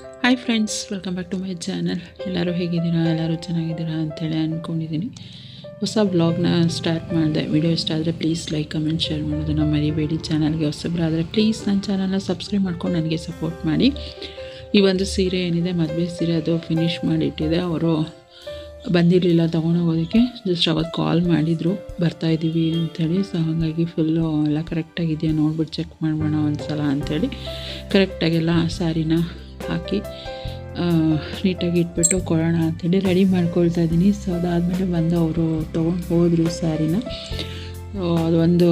Hi friends welcome back to my channel ಎಲ್ಲರೂ ಹೇಗಿದ್ದೀರಾ? ಎಲ್ಲರೂ ಚೆನ್ನಾಗಿದ್ದೀರಾ ಅಂತೇಳಿ ಅಂದ್ಕೊಂಡಿದ್ದೀನಿ ಹೊಸ ಬ್ಲಾಗ್ನ ಸ್ಟಾರ್ಟ್ ಮಾಡಿದೆ. ವಿಡಿಯೋ ಇಷ್ಟ ಆದರೆ ಪ್ಲೀಸ್ ಲೈಕ್ ಕಮೆಂಟ್ ಶೇರ್ ಮಾಡೋದನ್ನು ಮರಿಬೇಡಿ. ಚಾನಲ್ಗೆ ಹೊಸಬ್ರಾದರೆ ಪ್ಲೀಸ್ ನನ್ನ ಚಾನಲ್ನ ಸಬ್ಸ್ಕ್ರೈಬ್ ಮಾಡ್ಕೊಂಡು ನನಗೆ ಸಪೋರ್ಟ್ ಮಾಡಿ. ಈ ಒಂದು ಸೀರೆ ಏನಿದೆ, ಮದುವೆ ಸೀರೆ, ಅದು ಫಿನಿಷ್ ಮಾಡಿಟ್ಟಿದೆ. ಅವರು ಬಂದಿರಲಿಲ್ಲ ತೊಗೊಂಡೋಗೋದಕ್ಕೆ. ಜಸ್ಟ್ ಅವತ್ತು ಕಾಲ್ ಮಾಡಿದರು. ಬರ್ತಾಯಿದ್ದೀವಿ ಅಂಥೇಳಿ ಸೊ ಹಾಗಾಗಿ ಫುಲ್ಲು ಎಲ್ಲ ಕರೆಕ್ಟಾಗಿದೆಯಾ ನೋಡ್ಬಿಟ್ಟು ಚೆಕ್ ಮಾಡೋಣ ಒಂದು ಸಲ ಅಂಥೇಳಿ ಕರೆಕ್ಟಾಗೆಲ್ಲ ಸ್ಯಾರಿನ ಹಾಕಿ ನೀಟಾಗಿ ಇಟ್ಬಿಟ್ಟು ಕೊಡೋಣ ಅಂತೇಳಿ ರೆಡಿ ಮಾಡ್ಕೊಳ್ತಾ ಇದ್ದೀನಿ. ಸೊ ಅದಾದಮೇಲೆ ಬಂದು ಅವರು ತೊಗೊಂಡು ಹೋದರು ಸ್ಯಾರಿನ. ಅದೊಂದು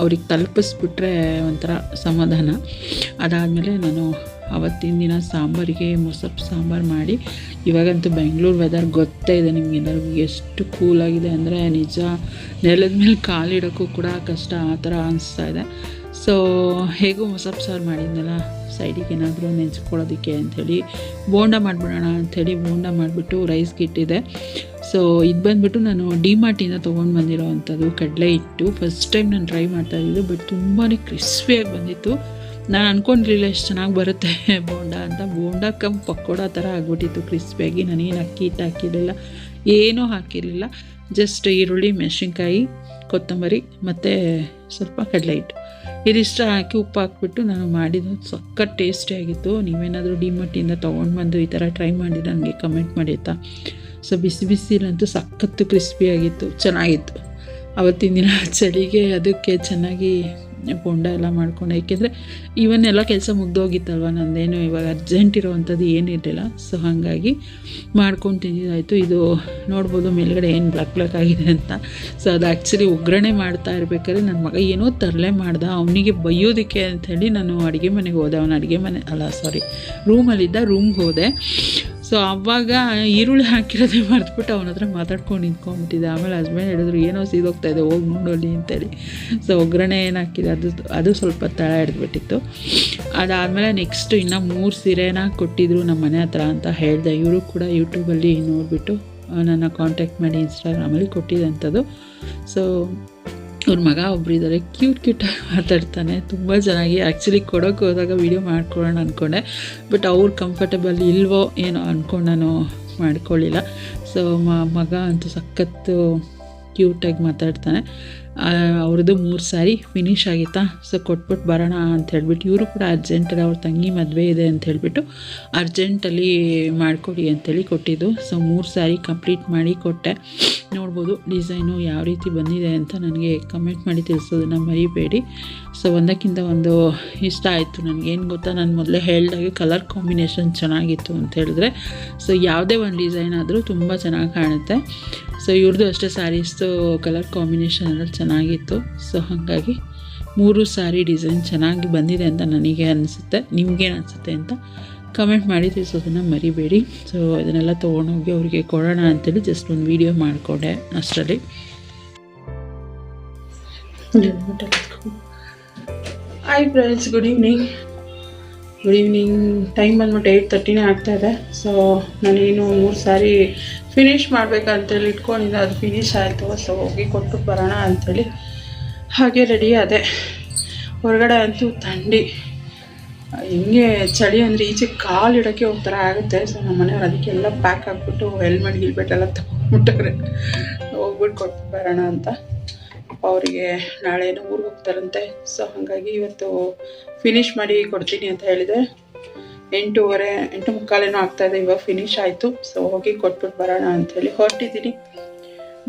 ಅವ್ರಿಗೆ ತಲುಪಿಸ್ಬಿಟ್ರೆ ಒಂಥರ ಸಮಾಧಾನ. ಅದಾದಮೇಲೆ ನಾನು ಅವತ್ತಿನ ದಿನ ಸಾಂಬಾರಿಗೆ ಮೊಸಪ್ಪು ಸಾಂಬಾರು ಮಾಡಿ, ಇವಾಗಂತೂ ಬೆಂಗಳೂರು ವೆದರ್ ಗೊತ್ತೇ ಇದೆ ನಿಮಗೆಲ್ಲರಿಗೂ ಎಷ್ಟು ಕೂಲಾಗಿದೆ ಅಂದರೆ ನಿಜ ನೆಲದ ಮೇಲೆ ಕಾಲಿಡೋಕ್ಕೂ ಕೂಡ ಕಷ್ಟ, ಆ ಥರ ಅನಿಸ್ತಾ ಇದೆ. ಸೊ ಹೇಗೂ ಮೊಸಪ್ ಸಾರು ಮಾಡಿದ್ನಲ್ಲ? ಸೈಡಿಗೆ ಏನಾದರೂ ನೆನೆಸ್ಕೊಳ್ಳೋದಕ್ಕೆ ಅಂಥೇಳಿ, ಬೋಂಡ ಮಾಡಿಬಿಡೋಣ ಅಂಥೇಳಿ ಬೋಂಡ ಮಾಡಿಬಿಟ್ಟು ರೈಸ್ಗೆ ಇಟ್ಟಿದೆ ಸೊ ಇದು ಬಂದುಬಿಟ್ಟು ನಾನು ಡಿ ಮಾರ್ಟಿಂದ ತೊಗೊಂಡು ಬಂದಿರೋ ಅಂಥದ್ದು ಕಡಲೆ ಹಿಟ್ಟು. ಫಸ್ಟ್ ಟೈಮ್ ನಾನು ಟ್ರೈ ಮಾಡ್ತಾ ಇದ್ದಿದ್ದು ಬಟ್ ತುಂಬಾ ಕ್ರಿಸ್ಪಿಯಾಗಿ ಬಂದಿತ್ತು. ನಾನು ಅಂದ್ಕೊಂಡಿರಲಿಲ್ಲ ಎಷ್ಟು ಚೆನ್ನಾಗಿ ಬರುತ್ತೆ ಬೋಂಡ ಅಂತ. ಬೋಂಡ ಕಮ್ ಪಕೋಡ ಥರ ಆಗ್ಬಿಟ್ಟಿತ್ತು ಕ್ರಿಸ್ಪಿಯಾಗಿ ನಾನೇನು ಅಕ್ಕಿ ಹಿಟ್ಟು ಹಾಕಿರಲಿಲ್ಲ, ಏನೂ ಹಾಕಿರಲಿಲ್ಲ. ಜಸ್ಟ್ ಈರುಳ್ಳಿ, ಮೆಣಸಿನ್ಕಾಯಿ, ಕೊತ್ತಂಬರಿ, ಮತ್ತು ಸ್ವಲ್ಪ ಕಡಲೆ ಹಿಟ್ಟು. ಇದಿಷ್ಟು ಹಾಕಿ ಉಪ್ಪು ಹಾಕ್ಬಿಟ್ಟು ನಾನು ಮಾಡಿದ್ದು ಸಖತ್ ಟೇಸ್ಟಿಯಾಗಿತ್ತು ನೀವೇನಾದರೂ ಡಿಮಟ್ಟಿಂದ ತೊಗೊಂಡು ಬಂದು ಈ ಥರ ಟ್ರೈ ಮಾಡಿ ನನಗೆ ಕಮೆಂಟ್ ಮಾಡಿ ಆಯಿತಾ? ಸೊ ಬಿಸಿ ಬಿಸಿಲಂತೂ ಸಖತ್ತು ಕ್ರಿಸ್ಪಿಯಾಗಿತ್ತು ಚೆನ್ನಾಗಿತ್ತು. ಅವತ್ತಿನ ದಿನ ಚಳಿಗೆ ಅದಕ್ಕೆ ಚೆನ್ನಾಗಿ ಬೋಂಡ ಎಲ್ಲ ಮಾಡ್ಕೊಂಡು ಯಾಕೆಂದರೆ ಇವನ್ನೆಲ್ಲ ಕೆಲಸ ಮುಗ್ದೋಗಿತ್ತಲ್ವ ನಂದೇನು ಇವಾಗ ಅರ್ಜೆಂಟ್ ಇರೋವಂಥದ್ದು ಏನಿರಲಿಲ್ಲ ಸೊ ಹಾಗಾಗಿ ಮಾಡ್ಕೊಂಡು ತಿಂದಿದ್ದಾಯಿತು. ಇದು ನೋಡ್ಬೋದು ಮೇಲ್ಗಡೆ ಏನು ಬ್ಲಾಕ್ ಬ್ಲಾಕ್ ಆಗಿದೆ ಅಂತ. ಸೊ ಅದು ಆ್ಯಕ್ಚುಲಿ ಒಗ್ಗರಣೆ ಮಾಡ್ತಾ ಇರಬೇಕಾದ್ರೆ ನನ್ನ ಮಗ ಏನೋ ತರಲೆ ಮಾಡ್ದ. ಅವನಿಗೆ ಬೈಯೋದಕ್ಕೆ ಅಂಥೇಳಿ ನಾನು ಅಡುಗೆ ಮನೆಗೆ ಹೋದೆ. ಅವನ ಅಡುಗೆ ಮನೆ, ಅಲ್ಲ ಸಾರಿ ರೂಮಲ್ಲಿದ್ದ ರೂಮ್ಗೆ ಹೋದೆ. ಸೊ ಅವಾಗ ಈರುಳ್ಳಿ ಹಾಕಿರೋದೇ ಮರೆತ್ಬಿಟ್ಟು ಅವನ ಹತ್ರ ಮಾತಾಡ್ಕೊಂಡು ನಿಂತ್ಕೊಂಡ್ಬಿಟ್ಟಿದ್ದೆ ಆಮೇಲೆ ಹಸ್ಬೆಂಡ್ ಹೇಳಿದ್ರು, ಏನೋ ಸೀದೋಗ್ತಾ ಇದೆ, ಹೋಗಿ ನೋಡೋಲಿ ಅಂತೇಳಿ. ಸೊ ಒಗ್ಗರಣೆ ಏನು ಹಾಕಿದೆ ಅದು ಅದು ಸ್ವಲ್ಪ ತಳ ಹಿಡಿದ್ಬಿಟ್ಟಿತ್ತು. ಅದಾದಮೇಲೆ ನೆಕ್ಸ್ಟ್ ಇನ್ನು ಮೂರು ಸೀರೆನ ಕೊಟ್ಟಿದ್ರು ನಮ್ಮ ಮನೆ ಹತ್ರ ಅಂತ ಹೇಳಿದೆ. ಇವರು ಕೂಡ ಯೂಟ್ಯೂಬಲ್ಲಿ ನೋಡಿಬಿಟ್ಟು, ನನ್ನ ಕಾಂಟ್ಯಾಕ್ಟ್ ಮಾಡಿ ಇನ್ಸ್ಟಾಗ್ರಾಮಲ್ಲಿ ಕೊಟ್ಟಿದ್ದಂಥದ್ದು. ಸೊ ಅವ್ರ ಮಗ ಒಬ್ರು ಇದ್ದಾರೆ ಕ್ಯೂಟ್ ಕ್ಯೂಟಾಗಿ ಮಾತಾಡ್ತಾನೆ, ತುಂಬ ಚೆನ್ನಾಗಿ. ಆ್ಯಕ್ಚುಲಿ ಕೊಡೋಕೆ ಹೋದಾಗ ವೀಡಿಯೋ ಮಾಡ್ಕೊಳ್ಳೋಣ ಅಂದ್ಕೊಂಡೆ ಬಟ್ ಅವ್ರು ಕಂಫರ್ಟಬಲ್ ಇಲ್ವೋ ಏನೋ ಅಂದ್ಕೊಂಡು ನಾನು ಮಾಡ್ಕೊಳ್ಳಿಲ್ಲ ಸೊ ಮಗ ಅಂತೂ ಸಖತ್ತು ಕ್ಯೂಟಾಗಿ ಮಾತಾಡ್ತಾನೆ. ಅವ್ರದ್ದು ಮೂರು ಸಾರಿ ಫಿನಿಶ್ ಆಗಿತ್ತಾ? ಸೊ ಕೊಟ್ಬಿಟ್ಟು ಬರೋಣ ಅಂತ ಹೇಳ್ಬಿಟ್ಟು, ಇವರು ಕೂಡ ಅರ್ಜೆಂಟಲ್ಲಿ ಅವ್ರ ತಂಗಿ ಮದುವೆ ಇದೆ ಅಂತ ಹೇಳಿಬಿಟ್ಟು, ಅರ್ಜೆಂಟಲ್ಲಿ ಮಾಡಿಕೊಡಿ ಅಂತೇಳಿ ಕೊಟ್ಟಿದ್ದು. ಸೊ ಮೂರು ಸಾರಿ ಕಂಪ್ಲೀಟ್ ಮಾಡಿ ಕೊಟ್ಟೆ. ನೋಡ್ಬೋದು ಡಿಸೈನು ಯಾವ ರೀತಿ ಬಂದಿದೆ ಅಂತ ನನಗೆ ಕಮೆಂಟ್ ಮಾಡಿ ತಿಳಿಸೋದನ್ನು ಮರಿಬೇಡಿ. ಸೊ ಒಂದಕ್ಕಿಂತ ಒಂದು ಇಷ್ಟ ಆಯಿತು ನನಗೇನು ಗೊತ್ತಾ? ನಾನು ಮೊದಲೇ ಹೇಳಿದಾಗೆ ಕಲರ್ ಕಾಂಬಿನೇಷನ್ ಚೆನ್ನಾಗಿತ್ತು ಅಂತ ಹೇಳಿದ್ರೆ. ಸೊ ಯಾವುದೇ ಒಂದು ಡಿಸೈನ್ ಆದರೂ ತುಂಬ ಚೆನ್ನಾಗಿ ಕಾಣುತ್ತೆ. ಸೊ ಇವ್ರದ್ದು ಅಷ್ಟೇ ಸ್ಯಾರೀಸ್ದು ಕಲರ್ ಕಾಂಬಿನೇಷನ್ ಎಲ್ಲ ಚೆನ್ನಾಗಿತ್ತು. ಸೊ ಹಾಗಾಗಿ ಮೂರು ಸ್ಯಾರಿ ಡಿಸೈನ್ ಚೆನ್ನಾಗಿ ಬಂದಿದೆ ಅಂತ ನನಗೆ ಅನಿಸುತ್ತೆ. ನಿಮಗೇನು ಅನಿಸುತ್ತೆ ಅಂತ ಕಮೆಂಟ್ ಮಾಡಿ ತಿಳಿಸೋದನ್ನು ಮರಿಬೇಡಿ. ಸೊ ಇದನ್ನೆಲ್ಲ ತೊಗೊಂಡೋಗಿ ಅವರಿಗೆ ಕೊಡೋಣ ಅಂತೇಳಿ ಜಸ್ಟ್ ಒಂದು ವೀಡಿಯೋ ಮಾಡಿಕೊಂಡೆ ಅಷ್ಟರಲ್ಲಿ. Hi friends good evening good evening time ಬಂದ್ಬಿಟ್ಟು ಏಯ್ಟ್ ತರ್ಟಿನೇ ಆಗ್ತಾಯಿದೆ ಸೊ ನಾನೇನು ಮೂರು ಸಾರಿ ಫಿನಿಷ್ ಮಾಡಬೇಕಂತೇಳಿ ಇಟ್ಕೊಂಡಿದ್ದೆ. ಅದು ಫಿನಿಶ್ ಆಯಿತು. ಸೊ ಹೋಗಿ ಕೊಟ್ಟು ಬರೋಣ ಅಂಥೇಳಿ ಹಾಗೆ ರೆಡಿ ಅದೇ ಹೊರಗಡೆ ಅಂತೂ ಥಂಡಿ. ಹಿಂಗೆ ಚಳಿ ಅಂದರೆ ಈಚೆ ಕಾಲು ಇಡೋಕ್ಕೆ ಒಂಥರ ಆಗುತ್ತೆ. ಸೊ ನಮ್ಮ ಮನೆಯವ್ರು ಅದಕ್ಕೆಲ್ಲ ಪ್ಯಾಕ್ ಹಾಕ್ಬಿಟ್ಟು ಹೆಲ್ಮೆಟ್ ಗಿಲ್ಮೆಟ್ ಎಲ್ಲ ತಗೊಂಡ್ಬಿಟ್ಟಾರೆ ಹೋಗ್ಬಿಟ್ಟು ಕೊಟ್ಟು ಬರೋಣ ಅಂತ. ಅವರಿಗೆ ನಾಳೆನೂ ಊರಿಗೆ ಹೋಗ್ತಾರಂತೆ. ಸೊ ಹಾಗಾಗಿ ಇವತ್ತು ಫಿನಿಶ್ ಮಾಡಿ ಕೊಡ್ತೀನಿ ಅಂತ ಹೇಳಿದೆ. ಎಂಟೂವರೆ, ಎಂಟು ಮುಕ್ಕಾಲೇನೋ ಆಗ್ತಾಯಿದೆ ಇವಾಗ ಫಿನಿಶ್ ಆಯಿತು. ಸೊ ಹೋಗಿ ಕೊಟ್ಬಿಟ್ಟು ಬರೋಣ ಅಂಥೇಳಿ ಹೊರಟಿದ್ದೀನಿ.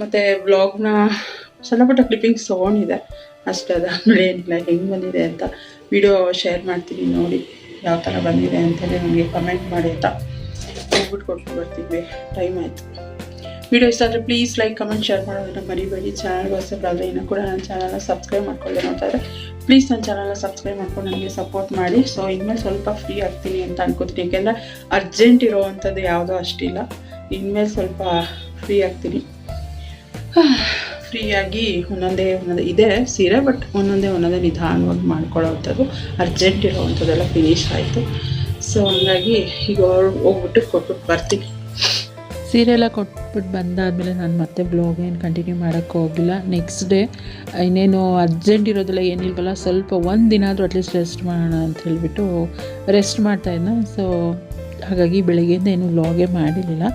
ಮತ್ತು ಬ್ಲಾಗ್ನ ಸಣ್ಣ ಪುಟ್ಟ ಕ್ಲಿಪ್ಪಿಂಗ್ಸ್ ತೊಗೊಂಡಿದೆ ಅಷ್ಟೇ, ಅದಾದಮೇಲೆ ಏನಿಲ್ಲ, ಹೆಂಗೆ ಬಂದಿದೆ ಅಂತ. ವಿಡಿಯೋ ಶೇರ್ ಮಾಡ್ತೀನಿ ನೋಡಿ ಯಾವ ಥರ ಬಂದಿದೆ ಅಂತೇಳಿ ನನಗೆ ಕಮೆಂಟ್ ಮಾಡಿ ಅಂತ ಹೋಗ್ಬಿಟ್ಟು ಕೊಟ್ಟು ಬರ್ತೀವಿ. ಟೈಮ್ ಆಯಿತು. ವಿಡಿಯೋ ಇಷ್ಟ ಆದರೆ ಪ್ಲೀಸ್ ಲೈಕ್ ಕಮೆಂಟ್ ಶೇರ್ ಮಾಡೋದನ್ನ ಮರಿಬೇಡಿ. ಚಾನಲ್ ಹೊಸಬ್ರಾದರೆ ಇನ್ನೂ ಕೂಡ ನನ್ನ ಚಾನಲ್ನ ಸಬ್ಸ್ಕ್ರೈಬ್ ಮಾಡ್ಕೊಳ್ಳಿ ನೋಡ್ತಾ ಇದ್ರೆ ಪ್ಲೀಸ್ ನನ್ನ ಚಾನಲ್ನ ಸಬ್ಸ್ಕ್ರೈಬ್ ಮಾಡ್ಕೊಂಡು ನನಗೆ ಸಪೋರ್ಟ್ ಮಾಡಿ. ಸೊ ಇನ್ಮೇಲೆ ಸ್ವಲ್ಪ ಫ್ರೀ ಆಗ್ತೀನಿ ಅಂತ ಅನ್ಕೋತೀನಿ. ಯಾಕೆಂದರೆ ಅರ್ಜೆಂಟ್ ಇರೋವಂಥದ್ದು ಯಾವುದೋ ಅಷ್ಟಿಲ್ಲ. ಇನ್ಮೇಲೆ ಸ್ವಲ್ಪ ಫ್ರೀ ಆಗ್ತೀನಿ. ಫ್ರೀಯಾಗಿ ಒಂದೊಂದೇ ಒಂದೊಂದೇ ಇದೆ ಸೀರೆ ಬಟ್ ಒಂದೊಂದೇ ಒಂದೊಂದೇ ನಿಧಾನವಾಗಿ ಮಾಡ್ಕೊಳ್ಳೋವಂಥದ್ದು ಅರ್ಜೆಂಟ್ ಇರೋವಂಥದ್ದೆಲ್ಲ ಫಿನಿಶ್ ಆಯಿತು. ಸೊ ಹಂಗಾಗಿ ಈಗ ಹೋಗ್ಬಿಟ್ಟು ಕೊಟ್ಬಿಟ್ಟು ಬರ್ತೀನಿ. ಸೀರೆ ಎಲ್ಲ ಕೊಟ್ಬಿಟ್ಟು ಬಂದಾದಮೇಲೆ ನಾನು ಮತ್ತೆ ಬ್ಲಾಗ್ ಏನು ಕಂಟಿನ್ಯೂ ಮಾಡೋಕ್ಕೆ ಹೋಗಿಲ್ಲ. ನೆಕ್ಸ್ಟ್ ಡೇ ಇನ್ನೇನು ಅರ್ಜೆಂಟ್ ಇರೋದಿಲ್ಲ ಏನಿಲ್ವಲ್ಲ ಸ್ವಲ್ಪ ಒಂದು ದಿನ ಆದರೂ ಅಟ್ಲೀಸ್ಟ್ ರೆಸ್ಟ್ ಮಾಡೋಣ ಅಂತ ಹೇಳಿಬಿಟ್ಟು ರೆಸ್ಟ್ ಮಾಡ್ತಾ ಮಾಡ್ತಾಯಿದ್ನ ಸೊ ಹಾಗಾಗಿ ಬೆಳಗ್ಗೆಯಿಂದ ಏನು ವ್ಲಾಗೇ ಮಾಡಿರಲಿಲ್ಲ.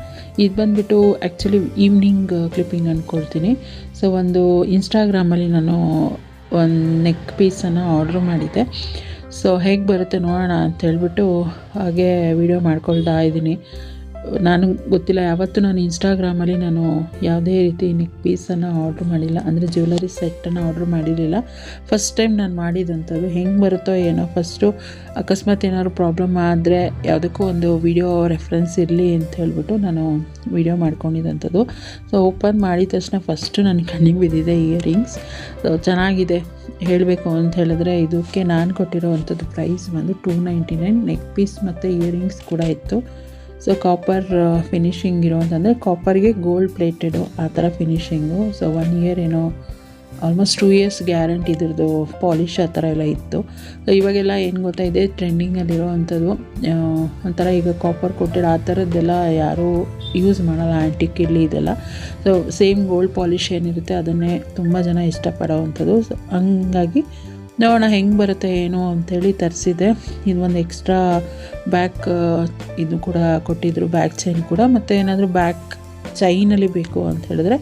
ಇದು ಬಂದುಬಿಟ್ಟು ಆ್ಯಕ್ಚುಲಿ ಈವ್ನಿಂಗ್ ಕ್ಲಿಪ್ಪಿಂಗ್ ಅಂದ್ಕೊಳ್ತೀನಿ ಸೊ ಒಂದು ಇನ್ಸ್ಟಾಗ್ರಾಮಲ್ಲಿ ನಾನು ಒಂದು ನೆಕ್ ಪೀಸನ್ನು ಆರ್ಡ್ರ್ ಮಾಡಿದ್ದೆ. ಸೊ ಹೇಗೆ ಬರುತ್ತೆ ನೋಡೋಣ ಅಂತ ಹೇಳ್ಬಿಟ್ಟು ಹಾಗೆ ವಿಡಿಯೋ ಮಾಡ್ಕೊಳ್ತಾ ಇದ್ದೀನಿ. ನಾನು ಗೊತ್ತಿಲ್ಲ, ಯಾವತ್ತೂ ನಾನು ಇನ್ಸ್ಟಾಗ್ರಾಮಲ್ಲಿ ನಾನು ಯಾವುದೇ ರೀತಿ ನೆಕ್ ಪೀಸನ್ನು ಆರ್ಡ್ರ್ ಮಾಡಿಲ್ಲ. ಅಂದರೆ ಜ್ಯುವೆಲರಿ ಸೆಟ್ಟನ್ನು ಆರ್ಡ್ರ್ ಮಾಡಿರಲಿಲ್ಲ. ಫಸ್ಟ್ ಟೈಮ್ ನಾನು ಮಾಡಿದಂಥದ್ದು ಹೆಂಗೆ ಬರುತ್ತೋ ಏನೋ. ಫಸ್ಟು ಅಕಸ್ಮಾತ್ ಏನಾದ್ರು ಪ್ರಾಬ್ಲಮ್ ಆದರೆ ಯಾವುದಕ್ಕೂ ಒಂದು ವಿಡಿಯೋ ರೆಫರೆನ್ಸ್ ಇರಲಿ ಅಂತ ಹೇಳ್ಬಿಟ್ಟು ನಾನು ವಿಡಿಯೋ ಮಾಡ್ಕೊಂಡಿದ್ದಂಥದ್ದು ಸೊ ಓಪನ್ ಮಾಡಿದ ತಕ್ಷಣ ಫಸ್ಟು ನನ್ನ ಕಣ್ಣಿಗೆ ಬಿದ್ದಿದೆ ಇಯರಿಂಗ್ಸ್ ಸೊ ಚೆನ್ನಾಗಿದೆ. ಹೇಳಬೇಕು ಅಂತ ಹೇಳಿದ್ರೆ ಇದಕ್ಕೆ ನಾನು ಕೊಟ್ಟಿರೋವಂಥದ್ದು ಪ್ರೈಸ್ ಬಂದು two ninety nine neck piece ಮತ್ತು ಇಯರಿಂಗ್ಸ್ ಕೂಡ ಇತ್ತು. ಸೊ ಕಾಪರ್ ಫಿನಿಶಿಂಗ್ ಇರೋವಂತಂದರೆ ಕಾಪರ್ಗೆ ಗೋಲ್ಡ್ ಪ್ಲೇಟೆಡು ಆ ಥರ ಫಿನಿಶಿಂಗು ಸೊ ಒನ್ ಇಯರ್ ಏನೋ ಆಲ್ಮೋಸ್ಟ್ ಟೂ ಇಯರ್ಸ್ ಗ್ಯಾರಂಟಿ ಇದ್ರದ್ದು ಪಾಲಿಶ್ ಆ ಥರ ಎಲ್ಲ ಇತ್ತು. ಸೊ ಇವಾಗೆಲ್ಲ ಏನು ಗೊತ್ತಾ, ಇದೆ ಟ್ರೆಂಡಿಂಗಲ್ಲಿರೋ ಅಂಥದ್ದು ಒಂಥರ ಈಗ ಕಾಪರ್ ಕೊಟ್ಟಿರೋ ಆ ಥರದ್ದೆಲ್ಲ ಯಾರೂ ಯೂಸ್ ಮಾಡಲ್ಲ ಆ್ಯಂಟಿಕ್ ಇಲ್ಲಿ ಇದೆಲ್ಲ. ಸೊ ಸೇಮ್ ಗೋಲ್ಡ್ ಪಾಲಿಶ್ ಏನಿರುತ್ತೆ, ಅದನ್ನೇ ತುಂಬ ಜನ ಇಷ್ಟಪಡೋ ಅಂಥದ್ದು. ಸೊ ಹಂಗಾಗಿ ನೋಡೋಣ ಹೆಂಗೆ ಬರುತ್ತೆ ಏನು ಅಂಥೇಳಿ ತರಿಸಿದೆ. ಇದು ಒಂದು ಎಕ್ಸ್ಟ್ರಾ ಬ್ಯಾಕ್ ಇದು ಕೂಡ ಕೊಟ್ಟಿದ್ದರು ಬ್ಯಾಕ್ ಚೈನ್ ಕೂಡ. ಮತ್ತು ಏನಾದರೂ ಬ್ಯಾಕ್ ಚೈನಲ್ಲಿ ಬೇಕು ಅಂತ ಹೇಳಿದ್ರೆ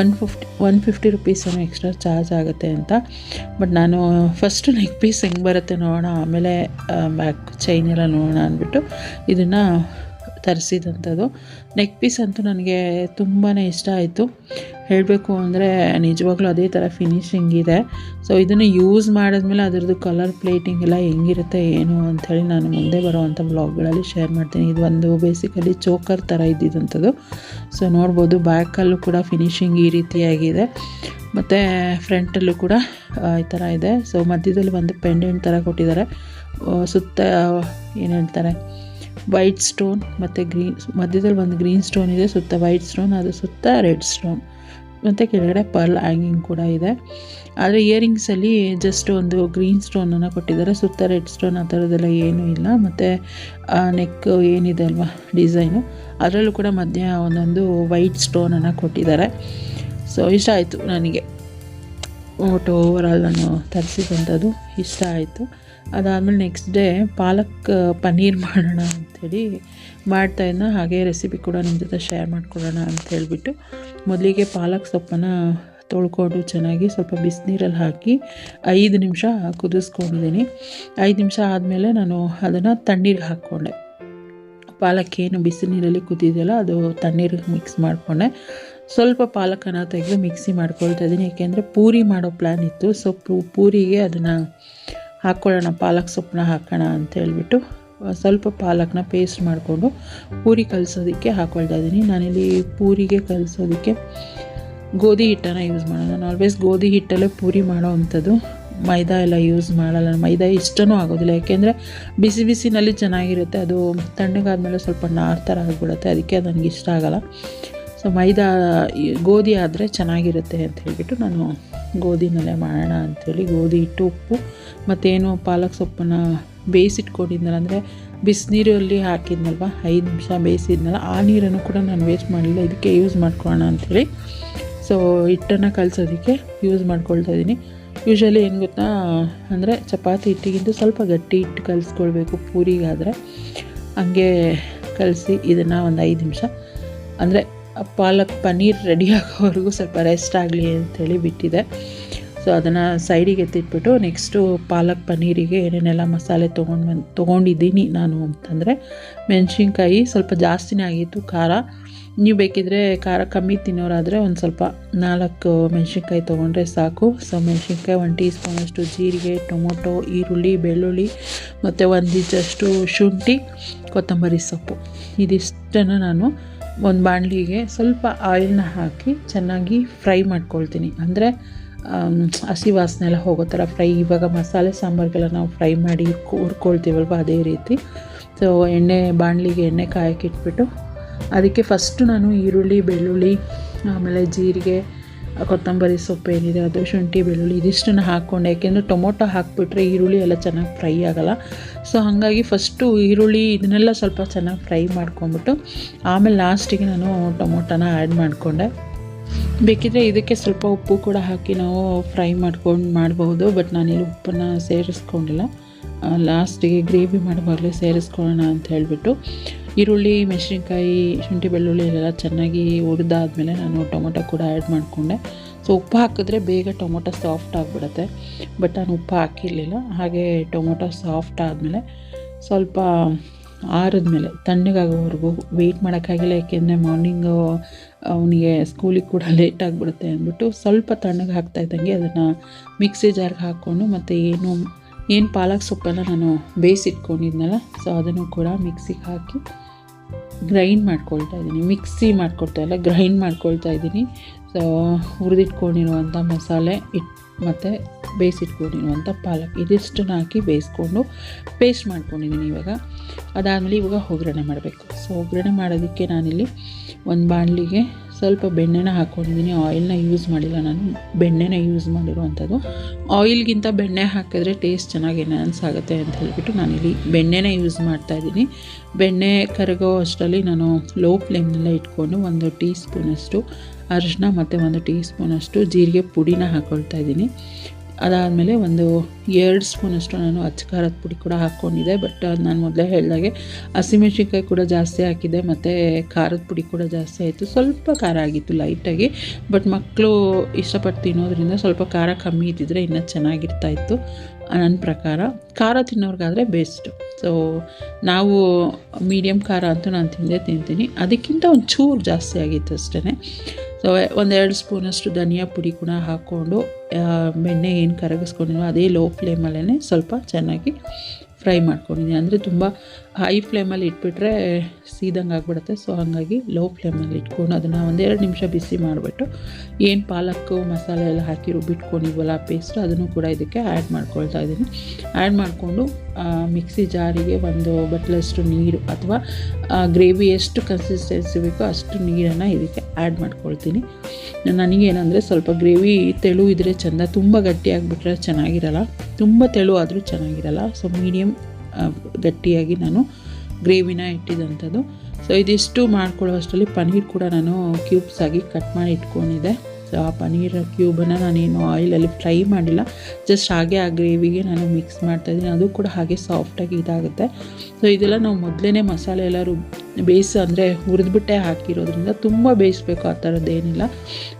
ಒನ್ ಫಿಫ್ಟಿ ಒನ್ ಫಿಫ್ಟಿ ರುಪೀಸನ್ನು ಎಕ್ಸ್ಟ್ರಾ ಚಾರ್ಜ್ ಆಗುತ್ತೆ ಅಂತ. ಬಟ್ ನಾನು ಫಸ್ಟು ನೆಕ್ ಪೀಸ್ ಹೆಂಗೆ ಬರುತ್ತೆ ನೋಡೋಣ, ಆಮೇಲೆ ಬ್ಯಾಕ್ ಚೈನ್ ಎಲ್ಲ ನೋಡೋಣ ಅಂದ್ಬಿಟ್ಟು ಇದನ್ನು ತರಿಸಿದಂಥದ್ದು. ನೆಕ್ ಪೀಸ್ ಅಂತೂ ನನಗೆ ತುಂಬಾ ಇಷ್ಟ ಆಯಿತು. ಹೇಳಬೇಕು ಅಂದರೆ ನಿಜವಾಗ್ಲೂ ಅದೇ ಥರ ಫಿನಿಶಿಂಗ್ ಇದೆ. ಸೊ ಇದನ್ನು ಯೂಸ್ ಮಾಡಿದ್ಮೇಲೆ ಅದರದ್ದು ಕಲರ್ ಪ್ಲೇಟಿಂಗ್ ಎಲ್ಲ ಹೆಂಗಿರುತ್ತೆ, ಏನು ಅಂಥೇಳಿ ನಾನು ಮುಂದೆ ಬರೋವಂಥ ಬ್ಲಾಗ್ಗಳಲ್ಲಿ ಶೇರ್ ಮಾಡ್ತೀನಿ. ಇದು ಒಂದು ಬೇಸಿಕಲಿ ಚೋಕರ್ ಥರ ಇದ್ದಿದ್ದಂಥದ್ದು. ಸೊ ನೋಡ್ಬೋದು ಬ್ಯಾಕಲ್ಲೂ ಕೂಡ ಫಿನಿಶಿಂಗ್ ಈ ರೀತಿಯಾಗಿದೆ. ಮತ್ತು ಫ್ರಂಟಲ್ಲೂ ಕೂಡ ಈ ಥರ ಇದೆ. ಸೊ ಮಧ್ಯದಲ್ಲಿ ಒಂದು ಪೆಂಡೆಂಟ್ ಥರ ಕೊಟ್ಟಿದ್ದಾರೆ. ಸುತ್ತ ಏನು ಹೇಳ್ತಾರೆ? ವೈಟ್ ಸ್ಟೋನ್ ಮತ್ತು ಗ್ರೀನ್ ಮಧ್ಯದಲ್ಲಿ ಒಂದು ಗ್ರೀನ್ ಸ್ಟೋನ್ ಇದೆ, ಸುತ್ತ ವೈಟ್ ಸ್ಟೋನ್ ಅದು ಸುತ್ತ ರೆಡ್ ಸ್ಟೋನ್ ಮತ್ತು ಕೆಳಗಡೆ ಪರ್ಲ್ ಹ್ಯಾಂಗಿಂಗ್ ಕೂಡ ಇದೆ. ಆದರೆ ಇಯರಿಂಗ್ಸಲ್ಲಿ ಜಸ್ಟ್ ಒಂದು ಗ್ರೀನ್ ಸ್ಟೋನನ್ನು ಕೊಟ್ಟಿದ್ದಾರೆ. ಸುತ್ತ ರೆಡ್ ಸ್ಟೋನ್ ಆ ಥರದ್ದೆಲ್ಲ ಏನೂ ಇಲ್ಲ. ಮತ್ತು ನೆಕ್ ಏನಿದೆ ಅಲ್ವಾ ಡಿಸೈನು ಅದರಲ್ಲೂ ಕೂಡ ಮಧ್ಯ ಒಂದೊಂದು ವೈಟ್ ಸ್ಟೋನನ್ನು ಕೊಟ್ಟಿದ್ದಾರೆ. ಸೊ ಇಷ್ಟ ಆಯಿತು ನನಗೆ. ಒಟ್ಟು ಓವರಾಲ್ ನಾನು ತರಿಸಿದಂಥದ್ದು ಇಷ್ಟ ಆಯಿತು. ಅದಾದಮೇಲೆ ನೆಕ್ಸ್ಟ್ ಡೇ ಪಾಲಕ್ ಪನ್ನೀರ್ ಮಾಡೋಣ ಅಂಥೇಳಿ ಮಾಡ್ತಾಯಿದ್ನ ಹಾಗೆ ರೆಸಿಪಿ ಕೂಡ ನಿಮ್ಮ ಜೊತೆ ಶೇರ್ ಮಾಡ್ಕೊಳ್ಳೋಣ ಅಂತ ಹೇಳಿಬಿಟ್ಟು ಮೊದಲಿಗೆ ಪಾಲಕ್ ಸೊಪ್ಪನ್ನು ತೊಳ್ಕೊಂಡು ಚೆನ್ನಾಗಿ ಸ್ವಲ್ಪ ಬಿಸಿನೀರಲ್ಲಿ ಹಾಕಿ ಐದು ನಿಮಿಷ ಕುದಿಸ್ಕೊಂಡಿದ್ದೀನಿ. ಐದು ನಿಮಿಷ ಆದಮೇಲೆ ನಾನು ಅದನ್ನು ತಣ್ಣೀರಿಗೆ ಹಾಕ್ಕೊಂಡೆ. ಪಾಲಕ್ ಏನು ಬಿಸಿ ನೀರಲ್ಲಿ ಕುದಿದೆಯಲ್ಲ ಅದು ತಣ್ಣೀರಿಗೆ ಮಿಕ್ಸ್ ಮಾಡಿಕೊಂಡೆ. ಸ್ವಲ್ಪ ಪಾಲಕನ ತೆಗೆದು ಮಿಕ್ಸಿ ಮಾಡ್ಕೊಳ್ತಾ ಇದ್ದೀನಿ. ಏಕೆಂದರೆ ಪೂರಿ ಮಾಡೋ ಪ್ಲ್ಯಾನ್ ಇತ್ತು. ಸೊ ಪೂರಿಗೆ ಅದನ್ನು ಹಾಕ್ಕೊಳ್ಳೋಣ, ಪಾಲಕ್ ಸೊಪ್ಪನ್ನ ಹಾಕೋಣ ಅಂತ ಹೇಳ್ಬಿಟ್ಟು ಸ್ವಲ್ಪ ಪಾಲಕ್ನ ಪೇಸ್ಟ್ ಮಾಡಿಕೊಂಡು ಪೂರಿ ಕಲಿಸೋದಕ್ಕೆ ಹಾಕ್ಕೊಳ್ತಾ ಇದ್ದೀನಿ. ನಾನಿಲ್ಲಿ ಪೂರಿಗೆ ಕಲಿಸೋದಕ್ಕೆ ಗೋಧಿ ಹಿಟ್ಟನ್ನು ಯೂಸ್ ಮಾಡೋಣ. ನಾನು ಆಲ್ವೇಸ್ ಗೋಧಿ ಹಿಟ್ಟಲ್ಲೇ ಪೂರಿ ಮಾಡೋ ಅಂಥದ್ದು ಮೈದಾ ಎಲ್ಲ ಯೂಸ್ ಮಾಡಲ್ಲ. ಮೈದಾ ಇಷ್ಟನೂ ಆಗೋದಿಲ್ಲ. ಯಾಕೆಂದರೆ ಬಿಸಿ ಬಿಸಿನಲ್ಲಿ ಚೆನ್ನಾಗಿರುತ್ತೆ. ಅದು ತಣ್ಣಗಾದ್ಮೇಲೆ ಸ್ವಲ್ಪ ನಾರ್ ಥರ ಆಗಿಬಿಡುತ್ತೆ. ಅದಕ್ಕೆ ನನಗೆ ಇಷ್ಟ ಆಗೋಲ್ಲ. ಸೊ ಮೈದಾ ಗೋಧಿ ಆದರೆ ಚೆನ್ನಾಗಿರುತ್ತೆ ಅಂತ ಹೇಳಿಬಿಟ್ಟು ನಾನು ಗೋಧಿನಲ್ಲೇ ಮಾಡೋಣ ಅಂಥೇಳಿ ಗೋಧಿ ಹಿಟ್ಟು, ಉಪ್ಪು, ಮತ್ತೇನು ಪಾಲಕ್ ಸೊಪ್ಪನ್ನು ಬೇಯಿಸಿಟ್ಕೊಂಡಿದ್ನಲ್ಲ, ಅಂದರೆ ಬಿಸಿನೀರಲ್ಲಿ ಹಾಕಿದ್ನಲ್ವ, ಐದು ನಿಮಿಷ ಬೇಯಿಸಿದ್ನಲ್ಲ, ಆ ನೀರನ್ನು ಕೂಡ ನಾನು ವೇಸ್ಟ್ ಮಾಡಲಿಲ್ಲ, ಇದಕ್ಕೆ ಯೂಸ್ ಮಾಡ್ಕೊಳ್ಳೋಣ ಅಂಥೇಳಿ ಸೊ ಹಿಟ್ಟನ್ನು ಕಲಿಸೋದಕ್ಕೆ ಯೂಸ್ ಮಾಡ್ಕೊಳ್ತಾ ಇದ್ದೀನಿ. ಯೂಶ್ವಲಿ ಏನು ಗೊತ್ತಾ, ಅಂದರೆ ಚಪಾತಿ ಹಿಟ್ಟಿಗಿಂತ ಸ್ವಲ್ಪ ಗಟ್ಟಿ ಹಿಟ್ಟು ಕಲಿಸ್ಕೊಳ್ಬೇಕು, ಪೂರಿಗಾದರೆ. ಹಂಗೆ ಕಲಸಿ ಇದನ್ನು ಒಂದು ಐದು ನಿಮಿಷ. ಅಂದರೆ ಪಾಲಕ್ ಪನ್ನೀರ್ ರೆಡಿ ಆಗೋವರೆಗೂ ಸ್ವಲ್ಪ ರೆಸ್ಟ್ ಆಗಲಿ ಅಂಥೇಳಿ ಬಿಟ್ಟಿದೆ. ಸೊ ಅದನ್ನು ಸೈಡಿಗೆ ಎತ್ತಿಟ್ಬಿಟ್ಟು ನೆಕ್ಸ್ಟು ಪಾಲಕ್ ಪನ್ನೀರಿಗೆ ಏನೇನೆಲ್ಲ ಮಸಾಲೆ ತೊಗೊಂಡು ಬಂದು, ತೊಗೊಂಡಿದ್ದೀನಿ ನಾನು ಅಂತಂದರೆ ಮೆಣಸಿನ್ಕಾಯಿ ಸ್ವಲ್ಪ ಜಾಸ್ತಿನೇ ಆಗಿತ್ತು, ಖಾರ. ನೀವು ಬೇಕಿದ್ರೆ ಖಾರ ಕಮ್ಮಿ ತಿನ್ನೋರಾದರೆ ಒಂದು ಸ್ವಲ್ಪ ನಾಲ್ಕು ಮೆಣಸಿನ್ಕಾಯಿ ತೊಗೊಂಡ್ರೆ ಸಾಕು. ಸೊ ಮೆಣಸಿನ್ಕಾಯಿ ಒಂದು ಟೀ ಸ್ಪೂನಷ್ಟು ಜೀರಿಗೆ, ಟೊಮೊಟೊ, ಈರುಳ್ಳಿ, ಬೆಳ್ಳುಳ್ಳಿ, ಮತ್ತು ಒಂದು ಇಂಚಷ್ಟು ಶುಂಠಿ, ಕೊತ್ತಂಬರಿ ಸೊಪ್ಪು. ಇದಿಷ್ಟನ್ನು ನಾನು ಒಂದು ಬಾಣಲಿಗೆ ಸ್ವಲ್ಪ ಆಯಿಲ್ನ ಹಾಕಿ ಚೆನ್ನಾಗಿ ಫ್ರೈ ಮಾಡ್ಕೊಳ್ತೀನಿ. ಅಂದರೆ ಹಸಿ ವಾಸನೆ ಎಲ್ಲ ಹೋಗೋ ಥರ ಫ್ರೈ. ಇವಾಗ ಮಸಾಲೆ ಸಾಂಬಾರಿಗೆಲ್ಲ ನಾವು ಫ್ರೈ ಮಾಡಿ ಹುರ್ಕೊಳ್ತೀವಲ್ವ ಅದೇ ರೀತಿ. ಸೊ ಎಣ್ಣೆ, ಬಾಣಲಿಗೆ ಎಣ್ಣೆ ಕಾಯಕ್ಕಿಟ್ಬಿಟ್ಟು ಅದಕ್ಕೆ ಫಸ್ಟು ನಾನು ಈರುಳ್ಳಿ, ಬೆಳ್ಳುಳ್ಳಿ, ಆಮೇಲೆ ಜೀರಿಗೆ ಕೊತ್ತಂಬರಿ ಸೊಪ್ಪು ಏನಿದೆ, ಅದು ಶುಂಠಿ, ಬೆಳ್ಳುಳ್ಳಿ, ಇದಿಷ್ಟನ್ನು ಹಾಕ್ಕೊಂಡೆ. ಯಾಕೆಂದರೆ ಟೊಮೊಟೊ ಹಾಕಿಬಿಟ್ರೆ ಈರುಳ್ಳಿ ಎಲ್ಲ ಚೆನ್ನಾಗಿ ಫ್ರೈ ಆಗೋಲ್ಲ. ಸೊ ಹಾಗಾಗಿ ಫಸ್ಟು ಈರುಳ್ಳಿ ಇದನ್ನೆಲ್ಲ ಸ್ವಲ್ಪ ಚೆನ್ನಾಗಿ ಫ್ರೈ ಮಾಡ್ಕೊಂಬಿಟ್ಟು ಆಮೇಲೆ ಲಾಸ್ಟಿಗೆ ನಾನು ಟೊಮೊಟೊನ ಆ್ಯಡ್ ಮಾಡಿಕೊಂಡೆ. ಬೇಕಿದ್ರೆ ಇದಕ್ಕೆ ಸ್ವಲ್ಪ ಉಪ್ಪು ಕೂಡ ಹಾಕಿ ನಾವು ಫ್ರೈ ಮಾಡ್ಕೊಂಡು ಮಾಡ್ಬೋದು ಬಟ್ ನಾನಿಲ್ಲಿ ಉಪ್ಪನ್ನು ಸೇರಿಸ್ಕೊಂಡಿಲ್ಲ. ಲಾಸ್ಟಿಗೆ ಗ್ರೇವಿ ಮಾಡುವಾಗಲೇ ಸೇರಿಸ್ಕೊಳ್ಳೋಣ ಅಂತ ಹೇಳಿಬಿಟ್ಟು. ಈರುಳ್ಳಿ, ಮೆಣಸಿನ್ಕಾಯಿ, ಶುಂಠಿ, ಬೆಳ್ಳುಳ್ಳಿ ಎಲ್ಲ ಚೆನ್ನಾಗಿ ಹುರಿದಾದ್ಮೇಲೆ ನಾನು ಟೊಮೊಟೊ ಕೂಡ ಆ್ಯಡ್ ಮಾಡಿಕೊಂಡೆ. ಸೊ ಉಪ್ಪು ಹಾಕಿದ್ರೆ ಬೇಗ ಟೊಮೊಟೊ ಸಾಫ್ಟ್ ಆಗಿಬಿಡುತ್ತೆ. ಬಟ್ ನಾನು ಉಪ್ಪು ಹಾಕಿರಲಿಲ್ಲ. ಹಾಗೆ ಟೊಮೊಟೊ ಸಾಫ್ಟ್ ಆದಮೇಲೆ ಸ್ವಲ್ಪ ಆರಿದ್ಮೇಲೆ ತಣ್ಣಗಾಗೋವರೆಗೂ ವೆಯ್ಟ್ ಮಾಡೋಕ್ಕಾಗಿಲ್ಲ. ಯಾಕೆಂದರೆ ಮಾರ್ನಿಂಗು ಅವನಿಗೆ ಸ್ಕೂಲಿಗೆ ಕೂಡ ಲೇಟ್ ಆಗಿಬಿಡುತ್ತೆ ಅಂದ್ಬಿಟ್ಟು ಸ್ವಲ್ಪ ತಣ್ಣಗೆ ಹಾಕ್ತಾ ಇದ್ದಂಗೆ ಅದನ್ನು ಮಿಕ್ಸಿ ಜಾರ್ಗೆ ಹಾಕ್ಕೊಂಡು ಮತ್ತು ಏನು ಏನು ಪಾಲಕ್ ಸೊಪ್ಪೆಲ್ಲ ನಾನು ಬೇಯಿಸಿಟ್ಕೊಂಡಿದ್ನಲ್ಲ ಸೊ ಅದನ್ನು ಕೂಡ ಮಿಕ್ಸಿಗೆ ಹಾಕಿ ಗ್ರೈಂಡ್ ಮಾಡ್ಕೊಳ್ತಾ ಇದ್ದೀನಿ. ಮಿಕ್ಸಿ ಮಾಡ್ಕೊಳ್ತಾ ಇಲ್ಲ ಗ್ರೈಂಡ್ ಮಾಡ್ಕೊಳ್ತಾ ಇದ್ದೀನಿ. ಸೊ ಹುರಿದಿಟ್ಕೊಂಡಿರುವಂಥ ಮಸಾಲೆ ಇಟ್, ಮತ್ತು ಬೇಯಿಸಿಟ್ಕೊಂಡಿರುವಂಥ ಪಾಲಕ್ ಇದಿಷ್ಟನ್ನು ಹಾಕಿ ಬೇಯಿಸ್ಕೊಂಡು ಪೇಸ್ಟ್ ಮಾಡ್ಕೊಂಡಿದ್ದೀನಿ ಇವಾಗ. ಅದಾದಮೇಲೆ ಇವಾಗ ಒಗ್ಗರಣೆ ಮಾಡಬೇಕು. ಸೊ ಒಗ್ಗರಣೆ ಮಾಡೋದಕ್ಕೆ ನಾನಿಲ್ಲಿ ಒಂದು ಬಾಣಲಿಗೆ ಸ್ವಲ್ಪ ಬೆಣ್ಣೆನ ಹಾಕ್ಕೊಂಡಿದ್ದೀನಿ ಆಯಿಲ್ನ ಯೂಸ್ ಮಾಡಿಲ್ಲ ನಾನು. ಬೆಣ್ಣೆನ ಯೂಸ್ ಮಾಡಿರುವಂಥದ್ದು. ಆಯಿಲ್ಗಿಂತ ಬೆಣ್ಣೆ ಹಾಕಿದ್ರೆ ಟೇಸ್ಟ್ ಚೆನ್ನಾಗಿ ಎನ್ಹಾನ್ಸ್ ಅಂತ ನಾನು ನಾನಿಲ್ಲಿ ಬೆಣ್ಣೆನ ಯೂಸ್ ಮಾಡ್ತಾ ಇದ್ದೀನಿ. ಬೆಣ್ಣೆ ಕರಗೋ ಅಷ್ಟರಲ್ಲಿ ನಾನು ಲೋ ಫ್ಲೇಮ್ನೆಲ್ಲ ಇಟ್ಕೊಂಡು ಒಂದು ಟೀ ಸ್ಪೂನಷ್ಟು ಅರಿಶಿನ ಮತ್ತು ಒಂದು ಟೀ ಸ್ಪೂನಷ್ಟು ಜೀರಿಗೆ ಪುಡಿನ ಹಾಕ್ಕೊಳ್ತಾ ಇದ್ದೀನಿ. ಅದಾದಮೇಲೆ ಒಂದು ಎರಡು ಸ್ಪೂನಷ್ಟು ನಾನು ಅಚ್ಚ ಖಾರದ ಪುಡಿ ಕೂಡ ಹಾಕ್ಕೊಂಡಿದ್ದೆ. ಬಟ್ ನಾನು ಮೊದಲೇ ಹೇಳಿದಾಗೆ ಹಸಿಮೆಣ್ಸಿನ್ಕಾಯಿ ಕೂಡ ಜಾಸ್ತಿ ಹಾಕಿದ್ದೆ. ಮತ್ತು ಖಾರದ ಪುಡಿ ಕೂಡ ಜಾಸ್ತಿ ಆಯಿತು. ಸ್ವಲ್ಪ ಖಾರ ಆಗಿತ್ತು ಲೈಟಾಗಿ ಬಟ್ ಮಕ್ಕಳು ಇಷ್ಟಪಟ್ಟು ತಿನ್ನೋದ್ರಿಂದ ಸ್ವಲ್ಪ ಖಾರ ಕಮ್ಮಿ ಇದ್ದಿದ್ರೆ ಇನ್ನೂ ಚೆನ್ನಾಗಿರ್ತಾ ಇತ್ತು. ನನ್ನ ಪ್ರಕಾರ ಖಾರ ತಿನ್ನೋರ್ಗಾದರೆ ಬೆಸ್ಟು ಸೊ ನಾವು ಮೀಡಿಯಮ್ ಖಾರ ಅಂತೂ ನಾನು ತಿಂದೇ ತಿಂತೀನಿ. ಅದಕ್ಕಿಂತ ಒಂದು ಚೂರು ಜಾಸ್ತಿ ಆಗಿತ್ತು ಅಷ್ಟೇ ಸೊ ಒಂದೆರಡು ಸ್ಪೂನಷ್ಟು ಧನಿಯಾ ಪುಡಿ ಕೂಡ ಹಾಕ್ಕೊಂಡು ಬೆಣ್ಣೆ ಏನು ಕರಗಿಸ್ಕೊಂಡಿದ್ವೋ ಅದೇ ಲೋ ಫ್ಲೇಮಲ್ಲೇ ಸ್ವಲ್ಪ ಚೆನ್ನಾಗಿ ಫ್ರೈ ಮಾಡ್ಕೊಂಡಿದ್ದೀನಿ. ಅಂದರೆ ತುಂಬ ಹೈ ಫ್ಲೇಮಲ್ಲಿ ಇಟ್ಬಿಟ್ರೆ ಸೀದಂಗೆ ಆಗಿಬಿಡುತ್ತೆ. ಸೊ ಹಾಗಾಗಿ ಲೋ ಫ್ಲೇಮಲ್ಲಿ ಇಟ್ಕೊಂಡು ಅದನ್ನು ಒಂದೆರಡು ನಿಮಿಷ ಬಿಸಿ ಮಾಡಿಬಿಟ್ಟು ಏನು ಪಾಲಕ್ಕು ಮಸಾಲೆ ಎಲ್ಲ ಹಾಕಿ ರುಬ್ಬಿಟ್ಕೊಂಡಿದ್ವಲ್ಲ ಪೇಸ್ಟ್ ಅದನ್ನು ಕೂಡ ಇದಕ್ಕೆ ಆ್ಯಡ್ ಮಾಡ್ಕೊಳ್ತಾ ಇದ್ದೀನಿ. ಆ್ಯಡ್ ಮಾಡಿಕೊಂಡು ಮಿಕ್ಸಿ ಜಾರಿಗೆ ಒಂದು ಬಟ್ಲಷ್ಟು ನೀರು ಅಥವಾ ಗ್ರೇವಿ ಎಷ್ಟು ಕನ್ಸಿಸ್ಟೆನ್ಸಿ ಬೇಕೋ ಅಷ್ಟು ನೀರನ್ನು ಇದಕ್ಕೆ ಆ್ಯಡ್ ಮಾಡ್ಕೊಳ್ತೀನಿ. ನನಗೇನಂದರೆ ಸ್ವಲ್ಪ ಗ್ರೇವಿ ತೆಳು ಇದ್ದರೆ ಚೆಂದ, ತುಂಬ ಗಟ್ಟಿಯಾಗಿಬಿಟ್ರೆ ಚೆನ್ನಾಗಿರಲ್ಲ. ತುಂಬ ತೆಳು ಆದರೂ ಚೆನ್ನಾಗಿರಲ್ಲ. ಸೊ ಮೀಡಿಯಮ್ ಗಟ್ಟಿಯಾಗಿ ನಾನು ಗ್ರೇವಿನ ಇಟ್ಟಿದ್ದಂಥದ್ದು ಸೊ ಇದಿಷ್ಟು ಮಾಡ್ಕೊಳ್ಳೋಷ್ಟರಲ್ಲಿ ಪನ್ನೀರ್ ಕೂಡ ನಾನು ಕ್ಯೂಬ್ಸ್ ಆಗಿ ಕಟ್ ಮಾಡಿ ಇಟ್ಕೊಂಡಿದ್ದೆ. ಸೊ ಆ ಪನ್ನೀರ್ ಕ್ಯೂಬನ್ನು ನಾನೇನು ಆಯಿಲಲ್ಲಿ ಫ್ರೈ ಮಾಡಿಲ್ಲ. ಜಸ್ಟ್ ಹಾಗೆ ಆ ಗ್ರೇವಿಗೆ ನಾನು ಮಿಕ್ಸ್ ಮಾಡ್ತಾಯಿದ್ದೀನಿ ಅದು ಕೂಡ ಹಾಗೆ ಸಾಫ್ಟಾಗಿ ಇದಾಗುತ್ತೆ. ಸೊ ಇದೆಲ್ಲ ನಾವು ಮೊದಲೇ ಮಸಾಲೆ ಎಲ್ಲ ರುಬ್, ಬೇಯಿಸಿ ಅಂದರೆ ಹುರಿದ್ಬಿಟ್ಟೆ ಹಾಕಿರೋದ್ರಿಂದ ತುಂಬ ಬೇಯಿಸ್ಬೇಕು, ಆ ಥರದ್ದೇನಿಲ್ಲ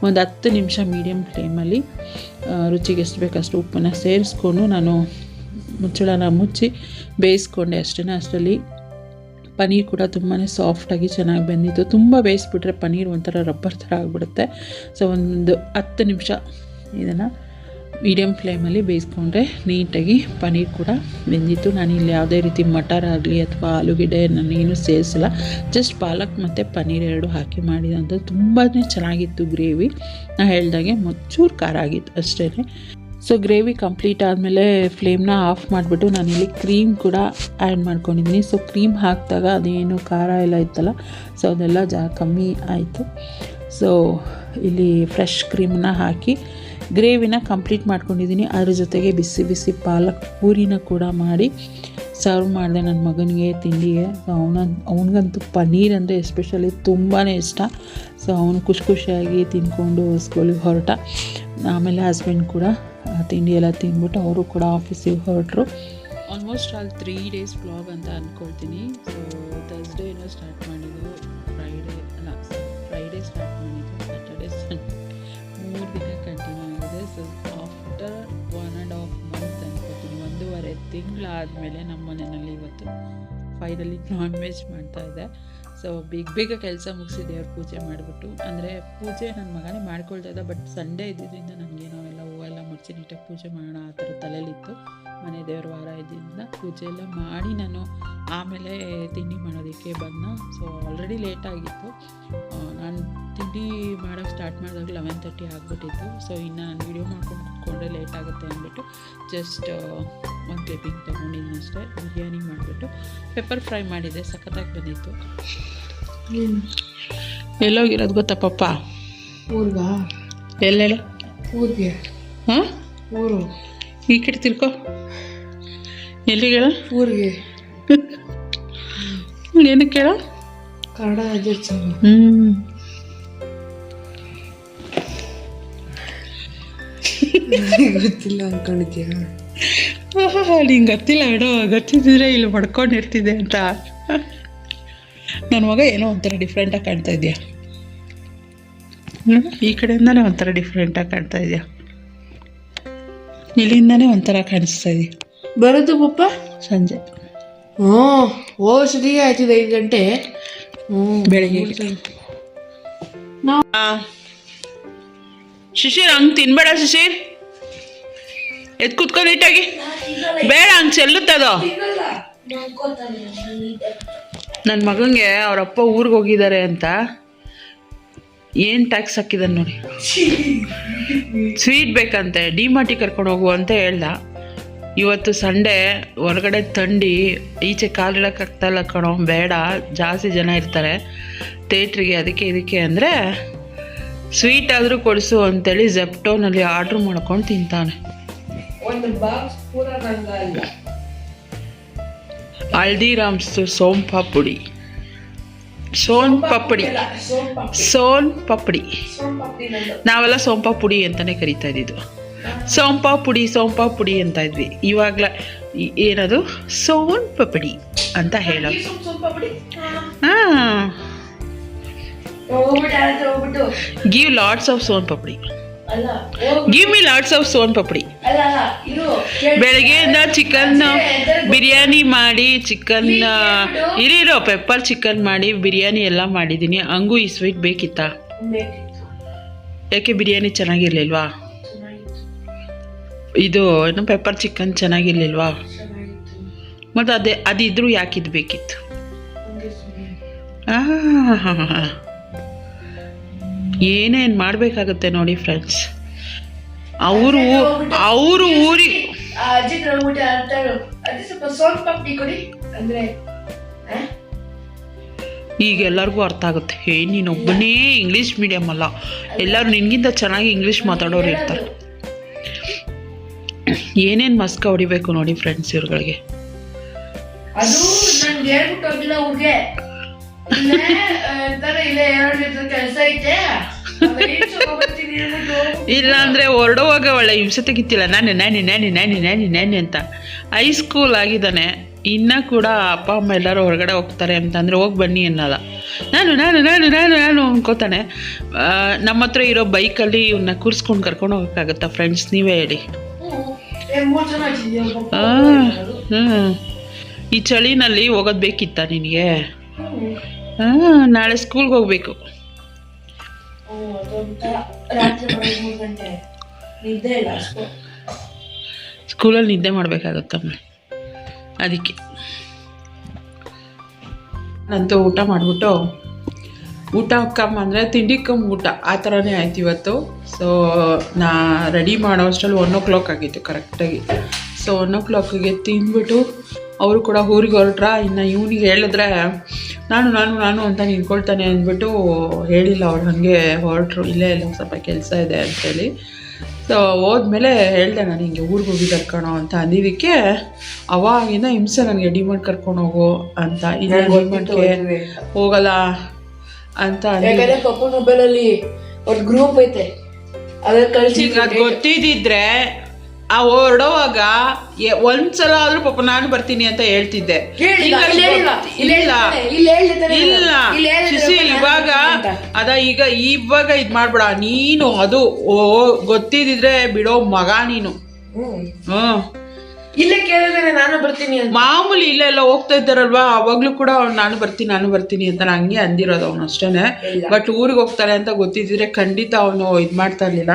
ಒಂದು ಹತ್ತು ನಿಮಿಷ ಮೀಡಿಯಮ್ ಫ್ಲೇಮಲ್ಲಿ ರುಚಿಗೆ ಎಷ್ಟು ಬೇಕಷ್ಟು ಉಪ್ಪನ್ನು ಸೇರಿಸ್ಕೊಂಡು ನಾನು ಮುಚ್ಚಳನ ಮುಚ್ಚಿ ಬೇಯಿಸ್ಕೊಂಡೆ ಅಷ್ಟೇ ಅಷ್ಟರಲ್ಲಿ ಪನೀರ್ ಕೂಡ ತುಂಬಾ ಸಾಫ್ಟಾಗಿ ಚೆನ್ನಾಗಿ ಬೆಂದಿತ್ತು. ತುಂಬ ಬೇಯಿಸ್ಬಿಟ್ರೆ ಪನ್ನೀರ್ ಒಂಥರ ರಬ್ಬರ್ ಥರ ಆಗಿಬಿಡುತ್ತೆ. ಸೊ ಒಂದು ಹತ್ತು ನಿಮಿಷ ಇದನ್ನು ಮೀಡಿಯಮ್ ಫ್ಲೇಮಲ್ಲಿ ಬೇಯಿಸ್ಕೊಂಡ್ರೆ ನೀಟಾಗಿ ಪನ್ನೀರ್ ಕೂಡ ಬೆಂದಿತ್ತು. ನಾನು ಇಲ್ಲಿ ಯಾವುದೇ ರೀತಿ ಮಟರ್ ಆಗಲಿ ಅಥವಾ ಆಲೂಗೆಡ್ಡೆ ನಾನೇನು ಸೇರಿಸಿಲ್ಲ. ಜಸ್ಟ್ ಪಾಲಕ್ ಮತ್ತು ಪನ್ನೀರ್ ಎರಡು ಹಾಕಿ ಮಾಡಿದಂಥದ್ದು ತುಂಬಾ ಚೆನ್ನಾಗಿತ್ತು ಗ್ರೇವಿ ನಾನು ಹೇಳ್ದಾಗೆ ಮೊಚ್ಚೂರು ಖಾರ ಆಗಿತ್ತು ಅಷ್ಟೇ ಸೊ ಗ್ರೇವಿ ಕಂಪ್ಲೀಟ್ ಆದಮೇಲೆ ಫ್ಲೇಮ್ನ ಆಫ್ ಮಾಡಿಬಿಟ್ಟು ನಾನಿಲ್ಲಿ ಕ್ರೀಮ್ ಕೂಡ ಆ್ಯಡ್ ಮಾಡ್ಕೊಂಡಿದ್ದೀನಿ. ಸೊ ಕ್ರೀಮ್ ಹಾಕಿದಾಗ ಅದೇನು ಖಾರ ಎಲ್ಲ ಇತ್ತಲ್ಲ ಸೊ ಅದೆಲ್ಲ ಜಾ ಕಮ್ಮಿ ಆಯಿತು. ಸೊ ಇಲ್ಲಿ ಫ್ರೆಶ್ ಕ್ರೀಮನ್ನ ಹಾಕಿ ಗ್ರೇವಿನ ಕಂಪ್ಲೀಟ್ ಮಾಡ್ಕೊಂಡಿದ್ದೀನಿ. ಅದ್ರ ಜೊತೆಗೆ ಬಿಸಿ ಬಿಸಿ ಪಾಲಕ್ ಪೂರಿನ ಕೂಡ ಮಾಡಿ ಸರ್ವ್ ಮಾಡಿದೆ ನನ್ನ ಮಗನಿಗೆ, ತಿಂಡಿಗೆ. ಸೊ ಅವನ, ಅವನಿಗಂತೂ ಪನ್ನೀರ್ ಅಂದರೆ ಎಸ್ಪೆಷಲಿ ತುಂಬಾ ಇಷ್ಟ. ಸೊ ಅವನು ಖುಷಿ ಖುಷಿಯಾಗಿ ತಿಂದ್ಕೊಂಡು ಸ್ಕೂಲಿಗೆ ಹೊರಟ. ಆಮೇಲೆ ಹಸ್ಬೆಂಡ್ ಕೂಡ ತಿಂಡಿ ಎಲ್ಲ ತಿಂದ್ಬಿಟ್ಟು ಅವರು ಕೂಡ ಆಫೀಸಿಗೆ ಹೊರಟರು. ಆಲ್ಮೋಸ್ಟ್ ಅಲ್ಲಿ ತ್ರೀ ಡೇಸ್ ಬ್ಲಾಗ್ ಅಂತ ಅಂದ್ಕೊಳ್ತೀನಿ ಸೊ ಥರ್ಸ್ಡೇನ ಸ್ಟಾರ್ಟ್ ಮಾಡಿದ್ದು ಫ್ರೈಡೇ ಅಲ್ಲ ಫ್ರೈಡೇ ಸ್ಟಾರ್ಟ್ ಮಾಡಿದ್ದು ಸ್ಯಾಟರ್ಡೇ ಸಂಡೇ ಮೂರು ದಿನ ಕಂಟಿನ್ಯೂ ಆಗಿದೆ. So after one and half month ಅಂದ್ಕೊಳ್ತೀನಿ ಒಂದೂವರೆ ತಿಂಗಳಾದಮೇಲೆ ನಮ್ಮ ಮನೆಯಲ್ಲಿ ಇವತ್ತು ಫೈನಲಿ ನಾನ್ ವೆಜ್ ಮಾಡ್ತಾ ಇದೆ. ಸೊ ಬೇಗ ಬೇಗ ಕೆಲಸ ಮುಗಿಸಿ ದೇವ್ರ ಪೂಜೆ ಮಾಡಿಬಿಟ್ಟು. ಅಂದರೆ ಪೂಜೆ ನನ್ನ ಮಗನೇ ಮಾಡ್ಕೊಳ್ತಾ ಇದ್ದ ಬಟ್ ಸಂಡೇ ಇದ್ದಿದ್ದರಿಂದ ನನಗೇನೋ ಎಲ್ಲ ಹೂವೆಲ್ಲ ಮುಚ್ಚಿ ನೀಟಾಗಿ ಪೂಜೆ ಮಾಡೋಣ ಆ ಥರ ತಲೆಯಲ್ಲಿತ್ತು. ಮನೆ ದೇವ್ರ ವಾರ ಇದ್ದಿದ್ದರಿಂದ ಪೂಜೆ ಎಲ್ಲ ಮಾಡಿ ನಾನು ಆಮೇಲೆ ತಿಂಡಿ ಮಾಡೋದಕ್ಕೆ ಬಂದ. ಸೊ ಆಲ್ರೆಡಿ ಲೇಟ್ ಆಗಿತ್ತು. ನಾನು ತಿಂಡಿ ಮಾಡೋಕ್ಕೆ ಸ್ಟಾರ್ಟ್ ಮಾಡಿದಾಗ ಲೆವೆನ್ ತರ್ಟಿ ಆಗಿಬಿಟ್ಟಿತ್ತು. ಸೊ ಇನ್ನು ನಾನು ವೀಡಿಯೋ ಮಾಡ್ಕೊಂಡು ಆಗುತ್ತೆ ಅಂದ್ಬಿಟ್ಟು ಜಸ್ಟ್ ಒಂದು ಕ್ಲಿಪ್ಪಿಂಗ್ ತೊಗೊಂಡಿದ್ದೀನಿ ಅಷ್ಟೇ. ಬಿರಿಯಾನಿ ಮಾಡಿಬಿಟ್ಟು ಪೆಪ್ಪರ್ ಫ್ರೈ ಮಾಡಿದೆ ಸಖತ್ತಾಗಿ ಬಂದಿತ್ತು. ಎಲ್ಲೋಗಿರೋದು ಗೊತ್ತಾ ಪಪ್ಪ? ಊರ್ಗಾ? ಎಲ್ಲೆಲ್ಲ? ಊರಿಗೆ? ಹಾಂ? ಊರು. ಈ ಕಡೆ ತಿರ್ಕೋ. ಎಲ್ಲಿಗೆ? ಊರಿಗೆ. ಏನಕ್ಕೆ ಹೇಳ? ಕನ್ನಡ ಹ್ಞೂ ಗೊತ್ತಿಲ್ಲ ಅನ್ಕೊಂಡಿದ್ಯಾ ನಿಂಗೆ ಗೊತ್ತಿಲ್ಲ ಬಿಡು. ಗೊತ್ತಿದ್ದಿದ್ರೆ ಇಲ್ಲಿ ಮಡ್ಕೊಂಡಿರ್ತಿದ್ದೆ ಅಂತ. ನನ್ನ ಮಗ ಏನೋ ಒಂಥರ ಡಿಫ್ರೆಂಟಾಗಿ ಕಾಣ್ತಾ ಇದೆಯಾ? ಈ ಕಡೆಯಿಂದನೇ ಒಂಥರ ಡಿಫ್ರೆಂಟಾಗಿ ಕಾಣ್ತಾ ಇದೆಯಾ? ಇಲ್ಲಿಂದನೇ ಒಂಥರ ಕಾಣಿಸ್ತಾ ಇದೆಯಾ? ಬರೋದು ಪಪ್ಪ? ಸಂಜೆ. ಹ್ಞೂ ಸರಿ ಆಯ್ತಿದೆ ಐದು ಗಂಟೆ. ಹ್ಞೂ ಬೆಳಿಗ್ಗೆ. ಶಿಶಿರ್ ಹಂಗೆ ತಿನ್ಬೇಡ ಶಿಶಿರ್ ಎದ್ ಕುತ್ಕೊ ನೀಟಾಗಿ. ಬೇಡ, ಹಂಗೆ ಚೆಲ್ಲುತ್ತದೋ ನನ್ನ ಮಗಂಗೆ ಅವರಪ್ಪ ಊರಿಗೆ ಹೋಗಿದ್ದಾರೆ ಅಂತ ಏನು ಟ್ಯಾಕ್ಸ್ ಹಾಕಿದಾನೆ ನೋಡಿ. ಸ್ವೀಟ್ ಬೇಕಂತೆ ಡಿ ಮಾರ್ಟಿ ಕರ್ಕೊಂಡು ಹೋಗು ಅಂತ ಹೇಳ್ದ. ಇವತ್ತು ಸಂಡೆ ಹೊರಗಡೆ ತಂಡಿ, ಈಚೆ ಕಾಲಿಡೋಕ್ಕಾಗ್ತಾಯಿಲ್ಲ ಕಣೋ, ಬೇಡ, ಜಾಸ್ತಿ ಜನ ಇರ್ತಾರೆ. ಥೇಟ್ರಿಗೆ ಅದಕ್ಕೆ ಇದಕ್ಕೆ ಅಂದರೆ ಸ್ವೀಟ್ ಆದರೂ ಕೊಡಿಸು ಅಂತೇಳಿ ಜೆಪ್ಟೋನಲ್ಲಿ ಆರ್ಡ್ರ್ ಮಾಡ್ಕೊಂಡು ತಿಂತಾನೆ. ಒಂದು ಬಾಕ್ಸ್ ಪೂರ ನಂಗಲ್ಲ ಹಲ್ದಿರಾಮ್ಸ್ದು ಸೋನ್ ಪಾಪುಡಿ ಸೋನ್ ಪಾಪಡಿ ಸೋನ್ ಪಾಪಡಿ ನಾವೆಲ್ಲ ಸೋಂಪಾ ಪುಡಿ ಅಂತಲೇ ಕರಿತಾ ಇದ್ದಿದ್ದು. ಸೋಂಪಾ ಪುಡಿ ಸೋಂಪಾ ಪುಡಿ ಅಂತ ಇದ್ವಿ. ಇವಾಗಲ ಏನದು? ಸೋನ್ ಪಪಡಿ ಅಂತ ಹೇಳೋ. ಹಾಂ give lots of soan papdi give me lots of soan papdi ಬೆಳಗ್ಗೆಯಿಂದ ಚಿಕನ್ ಬಿರಿಯಾನಿ ಮಾಡಿ ಚಿಕನ್ ಇರಿರೋ ಪೆಪ್ಪರ್ ಚಿಕನ್ ಮಾಡಿ ಬಿರಿಯಾನಿ ಎಲ್ಲ ಮಾಡಿದ್ದೀನಿ. ಹಂಗೂ ಈ ಸ್ವೀಟ್ ಬೇಕಿತ್ತಾ. ಯಾಕೆ ಬಿರಿಯಾನಿ ಚೆನ್ನಾಗಿರ್ಲಿಲ್ವಾ? ಇದು ಏನು ಪೆಪ್ಪರ್ ಚಿಕನ್ ಚೆನ್ನಾಗಿರ್ಲಿಲ್ವಾ? ಮತ್ತು ಅದೇ ಅದಿದ್ರೂ ಯಾಕಿದ್ ಬೇಕಿತ್ತು? ಹಾಂ ಹಾಂ. ಏನೇನು ಮಾಡಬೇಕಾಗುತ್ತೆ ನೋಡಿ ಫ್ರೆಂಡ್ಸ್ ಅವರು ಅವರು ಊರಿಗೆ ಅಜ್ಜಿ ಹತ್ರ ಹೋಗ್ಬಿಟ್ಟು ಅಂತಾಳು. ಅದೇ ಸ್ವಲ್ಪ ಸೋನ್ ಪಾಪಡಿ ಕೊಡಿ. ಅಂದ್ರೆ? ಈಗ ಎಲ್ಲರಿಗೂ ಅರ್ಥ ಆಗುತ್ತೆ. ಹೇ ನೀನೊಬ್ಬನೇ ಇಂಗ್ಲೀಷ್ ಮೀಡಿಯಮ್ ಅಲ್ಲ. ಎಲ್ಲರೂ ನಿನಗಿಂತ ಚೆನ್ನಾಗಿ ಇಂಗ್ಲೀಷ್ ಮಾತಾಡೋರು ಇರ್ತಾರೆ. ಏನೇನು ಮಸ್ಕ ಹೊಡಿಬೇಕು ನೋಡಿ ಫ್ರೆಂಡ್ಸ್ ಇವ್ರುಗಳಿಗೆ. ಅದು ನನಗೆ ಹೇಳ್ಬಿಟ್ಟು ಹೋಗಿಲ್ಲ ಅವ್ರಿಗೆ ಅಂತಾರೆ ಇಲ್ಲೇ ಎರಡು ಕೆಲಸ ಐತೆ. ಇಲ್ಲ ಅಂದರೆ ಹೊರಡುವಾಗ ಒಳ್ಳೆ ಹಿಂಸೆ ತೆಗಿತಿಲ್ಲ ನಾನು ನಾನಿ ನಾನಿ ನಾನಿ ನಾನಿ ನಾನಿ ಅಂತ. ಹೈಸ್ಕೂಲ್ ಆಗಿದ್ದಾನೆ. ಇನ್ನ ಕೂಡ ಅಪ್ಪ ಅಮ್ಮ ಎಲ್ಲರೂ ಹೊರಗಡೆ ಹೋಗ್ತಾರೆ ಅಂತಂದರೆ ಹೋಗಿ ಬನ್ನಿ ಅನ್ನಲ್ಲ. ನಾನು ನಾನು ನಾನು ನಾನು ನಾನು ಅನ್ಕೋತಾನೆ. ನಮ್ಮ ಹತ್ರ ಇರೋ ಬೈಕಲ್ಲಿ ಇವನ್ನ ಕೂರಿಸ್ಕೊಂಡು ಕರ್ಕೊಂಡು ಹೋಗೋಕ್ಕಾಗತ್ತಾ ಫ್ರೆಂಡ್ಸ್ ನೀವೇ ಹೇಳಿ. ಹ್ಮ್. ಈ ಚಳಿನಲ್ಲಿ ಹೋಗೋದು ಬೇಕಿತ್ತಾ ನಿನಗೆ. ಹಾಂ ನಾಳೆ ಸ್ಕೂಲ್ಗೆ ಹೋಗ್ಬೇಕು. ಸ್ಕೂಲಲ್ಲಿ ನಿದ್ದೆ ಮಾಡಬೇಕಾಗತ್ತಮ್ಮ ಅದಕ್ಕೆ. ನಂತೂ ಊಟ ಮಾಡಿಬಿಟ್ಟು, ಊಟ ಕಮ್ಮ ಅಂದರೆ ತಿಂಡಿ ಕಮ್ಮಿ ಊಟ, ಆ ಥರನೇ ಆಯ್ತು ಇವತ್ತು. ಸೊ ನಾ ರೆಡಿ ಮಾಡೋ ಅಷ್ಟರಲ್ಲಿ ಒನ್ ಓ ಕ್ಲಾಕ್ ಆಗಿತ್ತು ಕರೆಕ್ಟಾಗಿ ಸೊ ಒನ್ ಓ ಕ್ಲಾಕಿಗೆ ತಿಂದ್ಬಿಟ್ಟು, ಅವರು ಕೂಡ ಊರಿಗೆ ಹೊರಟ್ರ? ಇನ್ನು ಇವನಿಗೆ ಹೇಳಿದ್ರೆ ನಾನು ನಾನು ನಾನು ಅಂತ ನಿಂತ್ಕೊಳ್ತಾನೆ ಅಂದ್ಬಿಟ್ಟು ಹೇಳಿಲ್ಲ ಅವ್ರು ಹಾಗೆ ಹೊರಟ್ರು. ಇಲ್ಲೇ ಇಲ್ಲ ಸ್ವಲ್ಪ ಕೆಲಸ ಇದೆ ಅಂಥೇಳಿ ಸೊ ಹೋದ್ಮೇಲೆ ಹೇಳಿದೆ ನಾನು ಹಿಂಗೆ ಊರಿಗೆ ಹೋಗಿ ಕಣೋ ಅಂತ. ಅಂದಿದ್ದಕ್ಕೆ ಅವಾಗಿನ ಹಿಂಸೆ ನನಗೆ ಡಿಮಾಂಡ್ ಕರ್ಕೊಂಡು ಹೋಗು ಅಂತ. ಇಲ್ಲ ಡಿಮಾರ್ಟ್ಗೆ ಹೋಗಲ್ಲ ಅಂತ ಮೊಬೈಲಲ್ಲಿ ಅವ್ರ ಗ್ರೂಪ್ ಐತೆ. ಅದ್ರ ಕಳ್ಸಿ ಈಗ ಅದು ಗೊತ್ತಿದ್ದಿದ್ರೆ ಆ ಹೊರಡುವಾಗ ಒಂದ್ಸಲ ಆದ್ರೂ ಪಾಪ ನಾನು ಬರ್ತೀನಿ ಅಂತ ಹೇಳ್ತಿದ್ದೆ. ಇಲ್ಲಿ ಇಲ್ಲಿ ಇಲ್ಲ ಇಲ್ಲಿ. ಇಲ್ಲ ಇಲ್ಲಿ. ಇವಾಗ ಅದ ಈಗ ಇವಾಗ ಇದ್ ಮಾಡ್ಬೇಡ ನೀನು ಅದು ಓ ಗೊತ್ತಿದ್ರೆ ಬಿಡೋ ಮಗ ನೀನು. ಹ್ಮ್. ಇಲ್ಲ ಇಲ್ಲೇ ಕೇಳಿದ್ರೆ ನಾನು ಬರ್ತೀನಿ ಮಾಮೂಲಿ ಮಾಮೂಲಿ ಇಲ್ಲೆಲ್ಲ ಹೋಗ್ತಾ ಇದ್ದಾರಲ್ವಾ ಅವಾಗ್ಲೂ ಕೂಡ ಅವ್ನು ನಾನು ಬರ್ತೀನಿ ನಾನು ಬರ್ತೀನಿ ಅಂತ ನಾನು ಹಂಗೆ ಅಂದಿರೋದು ಅವನು ಅಷ್ಟೇನೆ. ಬಟ್ ಊರಿಗೆ ಹೋಗ್ತಾರೆ ಅಂತ ಗೊತ್ತಿದ್ರೆ ಖಂಡಿತ ಅವನು ಇದು ಮಾಡ್ತಾ ಇರಲಿಲ್ಲ.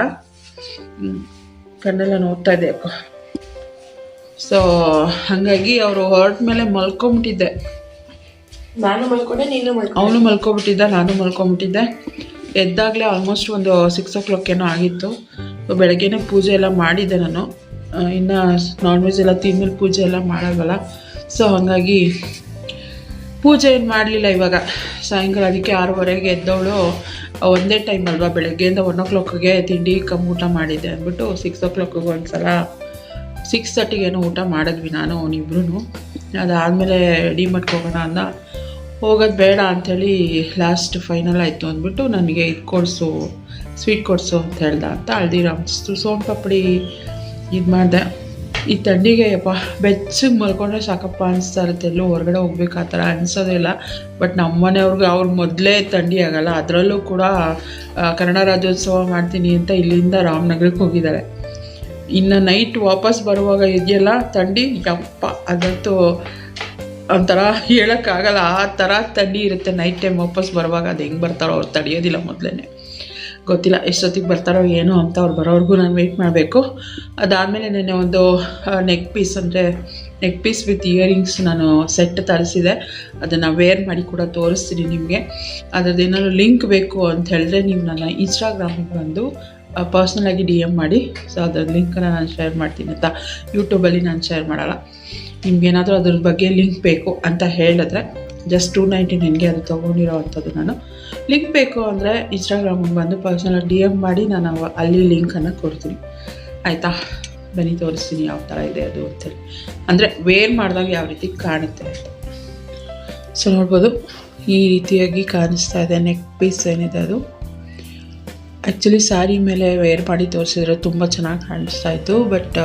ಕಣ್ಣೆಲ್ಲ ನೋಡ್ತಾ ಇದೆ ಅಪ್ಪ. ಸೊ ಹಾಗಾಗಿ ಅವರು ಹೊರಟ ಮೇಲೆ ಮಲ್ಕೊಂಬಿಟ್ಟಿದ್ದೆ. ನಾನು ಮಲ್ಕೊಂಡೆ ನೀನು ಅವನು ಮಲ್ಕೊಬಿಟ್ಟಿದ್ದ ನಾನು ಮಲ್ಕೊಂಬಿಟ್ಟಿದ್ದೆ. ಎದ್ದಾಗಲೇ ಆಲ್ಮೋಸ್ಟ್ ಒಂದು ಸಿಕ್ಸ್ ಓ ಕ್ಲಾಕ್ ಏನೋ ಆಗಿತ್ತು. ಬೆಳಗ್ಗೆನೇ ಪೂಜೆ ಎಲ್ಲ ಮಾಡಿದ್ದೆ ನಾನು. ಇನ್ನು ನಾನ್ ವೆಜ್ ಎಲ್ಲ ತಿಂದ್ಮೇಲೆ ಪೂಜೆ ಎಲ್ಲ ಮಾಡೋಲ್ಲ ಸೊ ಹಾಗಾಗಿ ಪೂಜೆ ಏನು ಮಾಡಲಿಲ್ಲ ಇವಾಗ? ಸಾಯಂಕಾಲ ಅದಕ್ಕೆ ಆರೂವರೆಗೆ ಎದ್ದವಳು. ಒಂದೇ ಟೈಮ್ ಅಲ್ವಾ ಬೆಳಗ್ಗೆಯಿಂದ ಒನ್ ಓ ಕ್ಲಾಕ್ಗೆ ತಿಂಡಿ ಕಮ್ಮಿ ಊಟ ಮಾಡಿದ್ದೆ ಅಂದ್ಬಿಟ್ಟು ಸಿಕ್ಸ್ ಓ ಕ್ಲಾಕಿಗೆ ಒಂದು ಸಲ ಸಿಕ್ಸ್ ತರ್ಟಿಗೇನೋ ಊಟ ಮಾಡಿದ್ವಿ ನಾನು ಅವನಿಬ್ರು ಅದಾದಮೇಲೆ ಡಿ ಹೋಗೋಣ ಅಂದ. ಹೋಗೋದು ಬೇಡ ಅಂಥೇಳಿ ಲಾಸ್ಟ್ ಫೈನಲ್ ಆಯಿತು ಅಂದ್ಬಿಟ್ಟು ನನಗೆ ಇದು ಕೊಡಿಸು ಸ್ವೀಟ್ ಕೊಡಿಸು ಅಂತ ಹೇಳ್ದೆ ಅಂತ ಹಲ್ದಿರಾಮ್ಸ್ ಸೋನ್ ಪಾಪಡಿ ಇದು ಮಾಡಿದೆ. ಈ ತಣ್ಣಿಗೆ ಯಪ್ಪ, ಬೆಚ್ಚಗೆ ಮಲ್ಕೊಂಡ್ರೆ ಸಾಕಪ್ಪ ಅನಿಸ್ತಾ ಇರುತ್ತೆ ಎಲ್ಲೂ ಹೊರಗಡೆ ಹೋಗ್ಬೇಕು ಆ ಥರ ಅನಿಸೋದಿಲ್ಲ. ಬಟ್ ನಮ್ಮ ಮನೆಯವ್ರಿಗೆ ಅವ್ರು ಮೊದಲೇ ಥಂಡಿ ಆಗಲ್ಲ. ಅದರಲ್ಲೂ ಕೂಡ ಕನ್ನಡ ರಾಜ್ಯೋತ್ಸವ ಮಾಡ್ತೀನಿ ಅಂತ ಇಲ್ಲಿಂದ ರಾಮನಗರಕ್ಕೆ ಹೋಗಿದ್ದಾರೆ. ಇನ್ನು ನೈಟ್ ವಾಪಸ್ ಬರುವಾಗ ಇದೆಯಲ್ಲ ಥಂಡಿ ಯಪ್ಪ, ಅದಂತೂ ಒಂಥರ ಹೇಳೋಕ್ಕಾಗಲ್ಲ. ಆ ಥರ ಥಂಡಿ ಇರುತ್ತೆ ನೈಟ್ ಟೈಮ್ ವಾಪಸ್ ಬರುವಾಗ. ಅದು ಹೆಂಗೆ ಬರ್ತಾರೋ ಅವ್ರು ತಡೆಯೋದಿಲ್ಲ ಮೊದಲೇ ಗೊತ್ತಿಲ್ಲ ಎಷ್ಟೊತ್ತಿಗೆ ಬರ್ತಾರೋ ಏನೋ ಅಂತ ಅವ್ರು ಬರೋವರೆಗೂ ನಾನು ವೆಯ್ಟ್ ಮಾಡಬೇಕು. ಅದಾದಮೇಲೆ ನೆನ್ನೆ ಒಂದು ನೆಕ್ ಪೀಸ್ ಅಂದರೆ ನೆಕ್ ಪೀಸ್ ವಿತ್ ಇಯರಿಂಗ್ಸ್ ನಾನು ಸೆಟ್ ತರಿಸಿದೆ. ಅದನ್ನು ವೇರ್ ಮಾಡಿ ಕೂಡ ತೋರಿಸ್ತೀನಿ ನಿಮಗೆ. ಅದ್ರದ್ದು ಏನಾದರೂ ಲಿಂಕ್ ಬೇಕು ಅಂತ ಹೇಳಿದ್ರೆ ನೀವು ನನ್ನ ಇನ್ಸ್ಟಾಗ್ರಾಮಿಗೆ ಬಂದು ಪರ್ಸ್ನಲಾಗಿ ಡಿ ಎಂ ಮಾಡಿ. ಸೊ ಅದ್ರ ಲಿಂಕನ್ನು ನಾನು ಶೇರ್ ಮಾಡ್ತೀನಿ ಅಂತ ಯೂಟ್ಯೂಬಲ್ಲಿ ನಾನು ಶೇರ್ ಮಾಡಲ್ಲ. ನಿಮ್ಗೇನಾದರೂ ಅದ್ರ ಬಗ್ಗೆ ಲಿಂಕ್ ಬೇಕು ಅಂತ ಹೇಳಿದ್ರೆ ಜಸ್ಟ್ ಟೂ ನೈಂಟಿ ನೈನ್ಗೆ ಅದು ತೊಗೊಂಡಿರೋ ಅಂಥದ್ದು ನಾನು. ಲಿಂಕ್ ಬೇಕು ಅಂದರೆ ಇನ್ಸ್ಟಾಗ್ರಾಮಿಗೆ ಬಂದು ಪರ್ಸನಲ್ ಡಿ ಎಂ ಮಾಡಿ ನಾನು ಅಲ್ಲಿ ಲಿಂಕನ್ನು ಕೊಡ್ತೀನಿ. ಆಯಿತಾ? ಬನ್ನಿ, ತೋರಿಸ್ತೀನಿ ಯಾವ ಥರ ಇದೆ ಅದು ಅಂತೇಳಿ ಅಂದರೆ ವೇರ್ ಮಾಡಿದಾಗ ಯಾವ ರೀತಿ ಕಾಣುತ್ತೆ ಅಂತ. ಸೊ ನೋಡ್ಬೋದು. ಈ ರೀತಿಯಾಗಿ ಕಾಣಿಸ್ತಾ ಇದೆ ನೆಕ್ ಪೀಸ್ ಏನಿದೆ ಅದು. ಆ್ಯಕ್ಚುಲಿ ಸ್ಯಾರಿ ಮೇಲೆ ವೇರ್ ಮಾಡಿ ತೋರಿಸಿದ್ರೆ ತುಂಬ ಚೆನ್ನಾಗಿ ಕಾಣಿಸ್ತಾ ಇತ್ತು ಬಟ್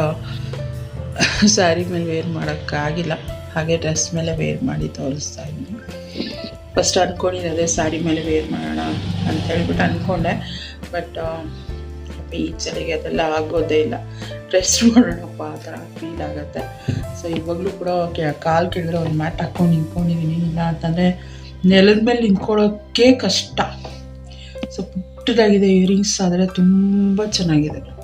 ಸ್ಯಾರಿ ಮೇಲೆ ವೇರ್ ಮಾಡೋಕ್ಕಾಗಿಲ್ಲ. ಹಾಗೆ ಡ್ರೆಸ್ ಮೇಲೆ ವೇರ್ ಮಾಡಿ ತೋರಿಸ್ತಾ ಇದ್ದೀನಿ. ಫಸ್ಟ್ ಅಂದ್ಕೊಂಡಿದ್ದೆ ಸ್ಯಾರಿ ಮೇಲೆ ವೇರ್ ಮಾಡೋಣ ಅಂತ ಹೇಳ್ಬಿಟ್ಟು ಅಂದ್ಕೊಂಡೆ ಬಟ್ ಈ ಅದೆಲ್ಲ ಆಗೋದೇ ಇಲ್ಲ. ರೆಸ್ಟ್ ಮಾಡೋಣಪ್ಪ ಆ ಥರ ಫೀಲ್ ಆಗುತ್ತೆ. ಸೊ ಇವಾಗಲೂ ಕೂಡ ಕೆ- ಕಾಲು ಕೆಳಗಡೆ ಒಂದು ಮ್ಯಾಟ್ ಹಾಕ್ಕೊಂಡು ನಿಂತ್ಕೊಂಡಿದ್ದೀನಿ ಇಲ್ಲ ಅಂತಂದರೆ ನೆಲದ ಮೇಲೆ ನಿಂತ್ಕೊಳ್ಳೋಕ್ಕೆ ಕಷ್ಟ. ಸೊ ಪುಟ್ಟದಾಗಿದೆ ಇಯರಿಂಗ್ಸ್ ಆದರೆ ತುಂಬ ಚೆನ್ನಾಗಿದೆ.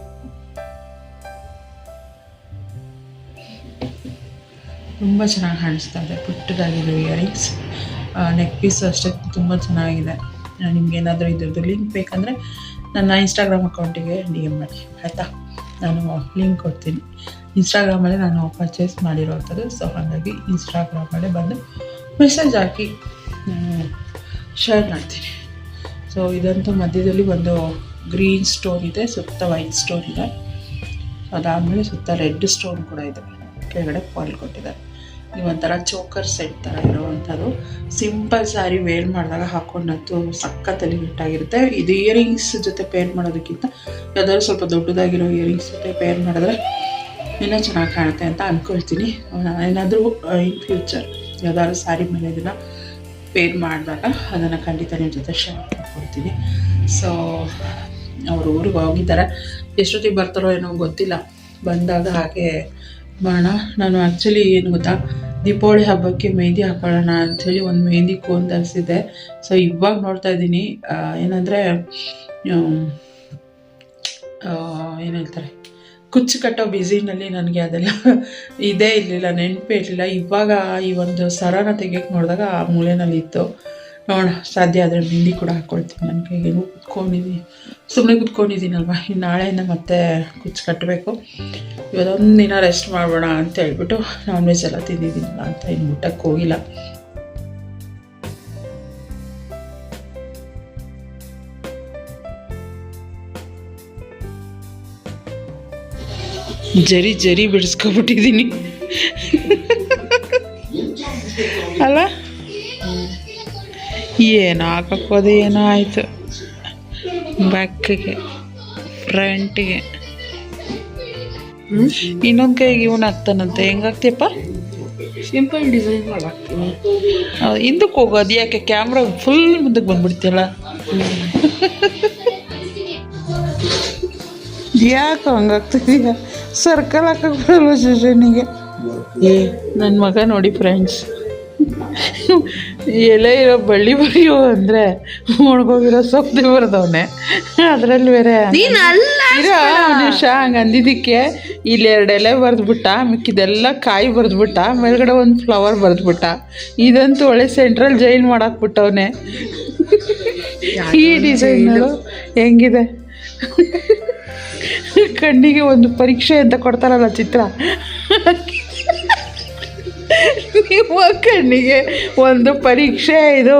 ತುಂಬ ಚೆನ್ನಾಗಿ ಕಾಣಿಸ್ತಾ ಇದೆ. ಪುಟ್ಟದಾಗಿದೆ ಇಯರಿಂಗ್ಸ್ ನೆಕ್ ಪೀಸ್ ಅಷ್ಟೇ ತುಂಬ ಚೆನ್ನಾಗಿದೆ. ನಿಮ್ಗೆ ಏನಾದರೂ ಇದ್ರದ್ದು ಲಿಂಕ್ ಬೇಕಂದರೆ ನನ್ನ ಇನ್ಸ್ಟಾಗ್ರಾಮ್ ಅಕೌಂಟಿಗೆ ಡಿ ಎಂ ಮಾಡಿ, ಆಯಿತಾ? ನಾನು ಲಿಂಕ್ ಕೊಡ್ತೀನಿ. ಇನ್ಸ್ಟಾಗ್ರಾಮಲ್ಲೇ ನಾನು ಪರ್ಚೇಸ್ ಮಾಡಿರೋವಂಥದ್ದು ಸೊ ಹಾಗಾಗಿ ಇನ್ಸ್ಟಾಗ್ರಾಮಲ್ಲೇ ಬಂದು ಮೆಸೇಜ್ ಹಾಕಿ ಶೇರ್ ಮಾಡ್ತೀನಿ. ಸೊ ಇದಂತೂ ಮಧ್ಯದಲ್ಲಿ ಒಂದು ಗ್ರೀನ್ ಸ್ಟೋನ್ ಇದೆ, ಸುತ್ತ ವೈಟ್ ಸ್ಟೋನ್ ಇದೆ. ಅದಾದಮೇಲೆ ಸುತ್ತ ರೆಡ್ ಸ್ಟೋನ್ ಕೂಡ ಇದೆ. ಕೆಳಗಡೆ ಪಾಲ್ ಕೊಟ್ಟಿದ್ದಾರೆ. ಈ ಒಂಥರ ಚೋಕರ್ ಸೆಟ್ ಥರ ಇರುವಂಥದ್ದು. ಸಿಂಪಲ್ ಸ್ಯಾರಿ ವೇರ್ ಮಾಡಿದಾಗ ಹಾಕೊಂಡಂತೂ ಸಕ್ಕತ್ತಲ್ಲಿ ಹಿಟ್ಟಾಗಿರುತ್ತೆ ಇದು ಇಯರಿಂಗ್ಸ್ ಜೊತೆ ಪೇರ್ ಮಾಡೋದಕ್ಕಿಂತ ಯಾವ್ದಾದ್ರು ಸ್ವಲ್ಪ ದೊಡ್ಡದಾಗಿರೋ ಇಯರಿಂಗ್ಸ್ ಜೊತೆ ಪೇರ್ ಮಾಡಿದ್ರೆ ಇನ್ನೂ ಚೆನ್ನಾಗಿ ಕಾಣುತ್ತೆ ಅಂತ ಅಂದ್ಕೊಳ್ತೀನಿ ಏನಾದರೂ ಇನ್ ಫ್ಯೂಚರ್ ಯಾವ್ದಾದ್ರು ಸ್ಯಾರಿ ಮೇಲೆ ಇದನ್ನು ಪೇರ್ ಮಾಡಿದಾಗ ಅದನ್ನು ಖಂಡಿತ ನಿಮ್ಮ ಜೊತೆ ಶೇರ್ ಮಾಡ್ಕೊಳ್ತೀನಿ ಸೊ ಅವರು ಊರಿಗೆ ಹೋಗಿದ್ದಾರೆ. ಎಷ್ಟೊತ್ತಿಗೆ ಬರ್ತಾರೋ ಏನೋ ಗೊತ್ತಿಲ್ಲ. ಬಂದಾಗ ಹಾಗೆ ಮಾಡೋಣ ನಾನು ಆ್ಯಕ್ಚುಲಿ ಏನು ಗೊತ್ತಾ? ದೀಪಾವಳಿ ಹಬ್ಬಕ್ಕೆ ಮೆಹಂದಿ ಹಾಕೊಳ್ಳೋಣ ಅಂಥೇಳಿ ಒಂದು ಮೆಹಂದಿ ಕೋನ್ ತರಿಸಿದ್ದೆ. ಸೊ ಇವಾಗ ನೋಡ್ತಾ ಇದ್ದೀನಿ. ಏನಂದರೆ ಏನು ಹೇಳ್ತಾರೆ? ಕುಚ್ಚು ಕಟ್ಟೋ ಬ್ಯುಸಿನಲ್ಲಿ ನನಗೆ ಅದೆಲ್ಲ ಇದೇ ಇರಲಿಲ್ಲ, ನೆನಪೇ ಇರಲಿಲ್ಲ. ಇವಾಗ ಈ ಒಂದು ಸರನ ತೆಗಿಯೋಕೆ ನೋಡಿದಾಗ ಆ ಮೂಲೆಯಲ್ಲಿ ಇತ್ತು ನೋಡೋಣ, ಸಾಧ್ಯ ಆದರೆ ಮೆಹಂದಿ ಕೂಡ ಹಾಕ್ಕೊಳ್ತೀನಿ ನನ್ನ ಕೈಗೆ ಕುತ್ಕೊಂಡಿದ್ದೀನಿ. ಸುಮ್ಮನೆ ಕುತ್ಕೊಂಡಿದ್ದೀನಲ್ವ ಇನ್ನು ನಾಳೆಯಿಂದ ಮತ್ತೆ ಕುಚ್ಚು ಕಟ್ಟಬೇಕು. ಇವತ್ತೊಂದು ದಿನ ರೆಸ್ಟ್ ಮಾಡೋಣ ಅಂತ ಹೇಳ್ಬಿಟ್ಟು ನಾನ್ ವೆಜ್ ಎಲ್ಲ ತಿಂದಿದ್ದೀನಲ್ಲ ಅಂತ ಇನ್ನು ಊಟಕ್ಕೆ ಹೋಗಿಲ್ಲ. ಜರಿ ಜರಿ ಬಿಡಿಸ್ಕೊಬಿಟ್ಟಿದ್ದೀನಿ. ಅಲ್ಲ ಏನು ಹಾಕಕ್ಕೋದು ಏನೋ ಆಯಿತು. ಬ್ಯಾಕಿಗೆ ಫ್ರಂಟಿಗೆ ಇನ್ನೊಂದು ಕೈಗೆ ಇವನು ಹಾಕ್ತಾನಂತೆ ಹೆಂಗಾಗ್ತೀಯಪ್ಪ? Simple design ಮಾಡಾಕ್ತೀನಿ. ಹೌದು, ಹಿಂದಕ್ಕೆ ಹೋಗೋದು. ಯಾಕೆ ಕ್ಯಾಮ್ರಾ ಫುಲ್ ಮುಂದಕ್ಕೆ ಬಂದ್ಬಿಡ್ತಿಯಲ್ಲ? ಯಾಕೆ ಹಂಗಾಗ್ತಿದೀಯ ಸರ್ಕಲ್ ಹಾಕಕ್ಕೆ ಬರಲ್ಲ ನನ್ನ ಮಗ ನೋಡಿ ಫ್ರೆಂಡ್ಸ್ ಎಲೆ ಇರೋ ಬಳ್ಳಿ ಬರೆಯೋ ಅಂದರೆ ಮುಳ್ಗೋಗಿರೋ ಸೊಪ್ಪು ಬರ್ದವನೆ. ಅದರಲ್ಲಿ ಬೇರೆ ಇರೋ ನಿಮಿಷ ಹಂಗೆ ಅಂದಿದ್ದಕ್ಕೆ ಇಲ್ಲಿ ಎರಡು ಎಲೆ ಬರೆದ್ಬಿಟ್ಟ ಮಿಕ್ಕಿದೆಲ್ಲ ಕಾಯಿ ಬರೆದ್ಬಿಟ್ಟ ಮೇಲ್ಗಡೆ ಒಂದು ಫ್ಲವರ್ ಬರೆದ್ಬಿಟ್ಟ. ಇದಂತೂ ಒಳ್ಳೆ ಸೆಂಟ್ರಲ್ ಜೈಲ್ ಮಾಡಾಕ್ಬಿಟ್ಟವನೆ ಈ ಡಿಸೈನು ಹೆಂಗಿದೆ? ಕಣ್ಣಿಗೆ ಒಂದು ಪರೀಕ್ಷೆ ಅಂತ ಕೊಡ್ತಾರಲ್ಲ ಚಿತ್ರ. ನಿಮ್ಮ ಕಣ್ಣಿಗೆ ಒಂದು ಪರೀಕ್ಷೆ ಇದು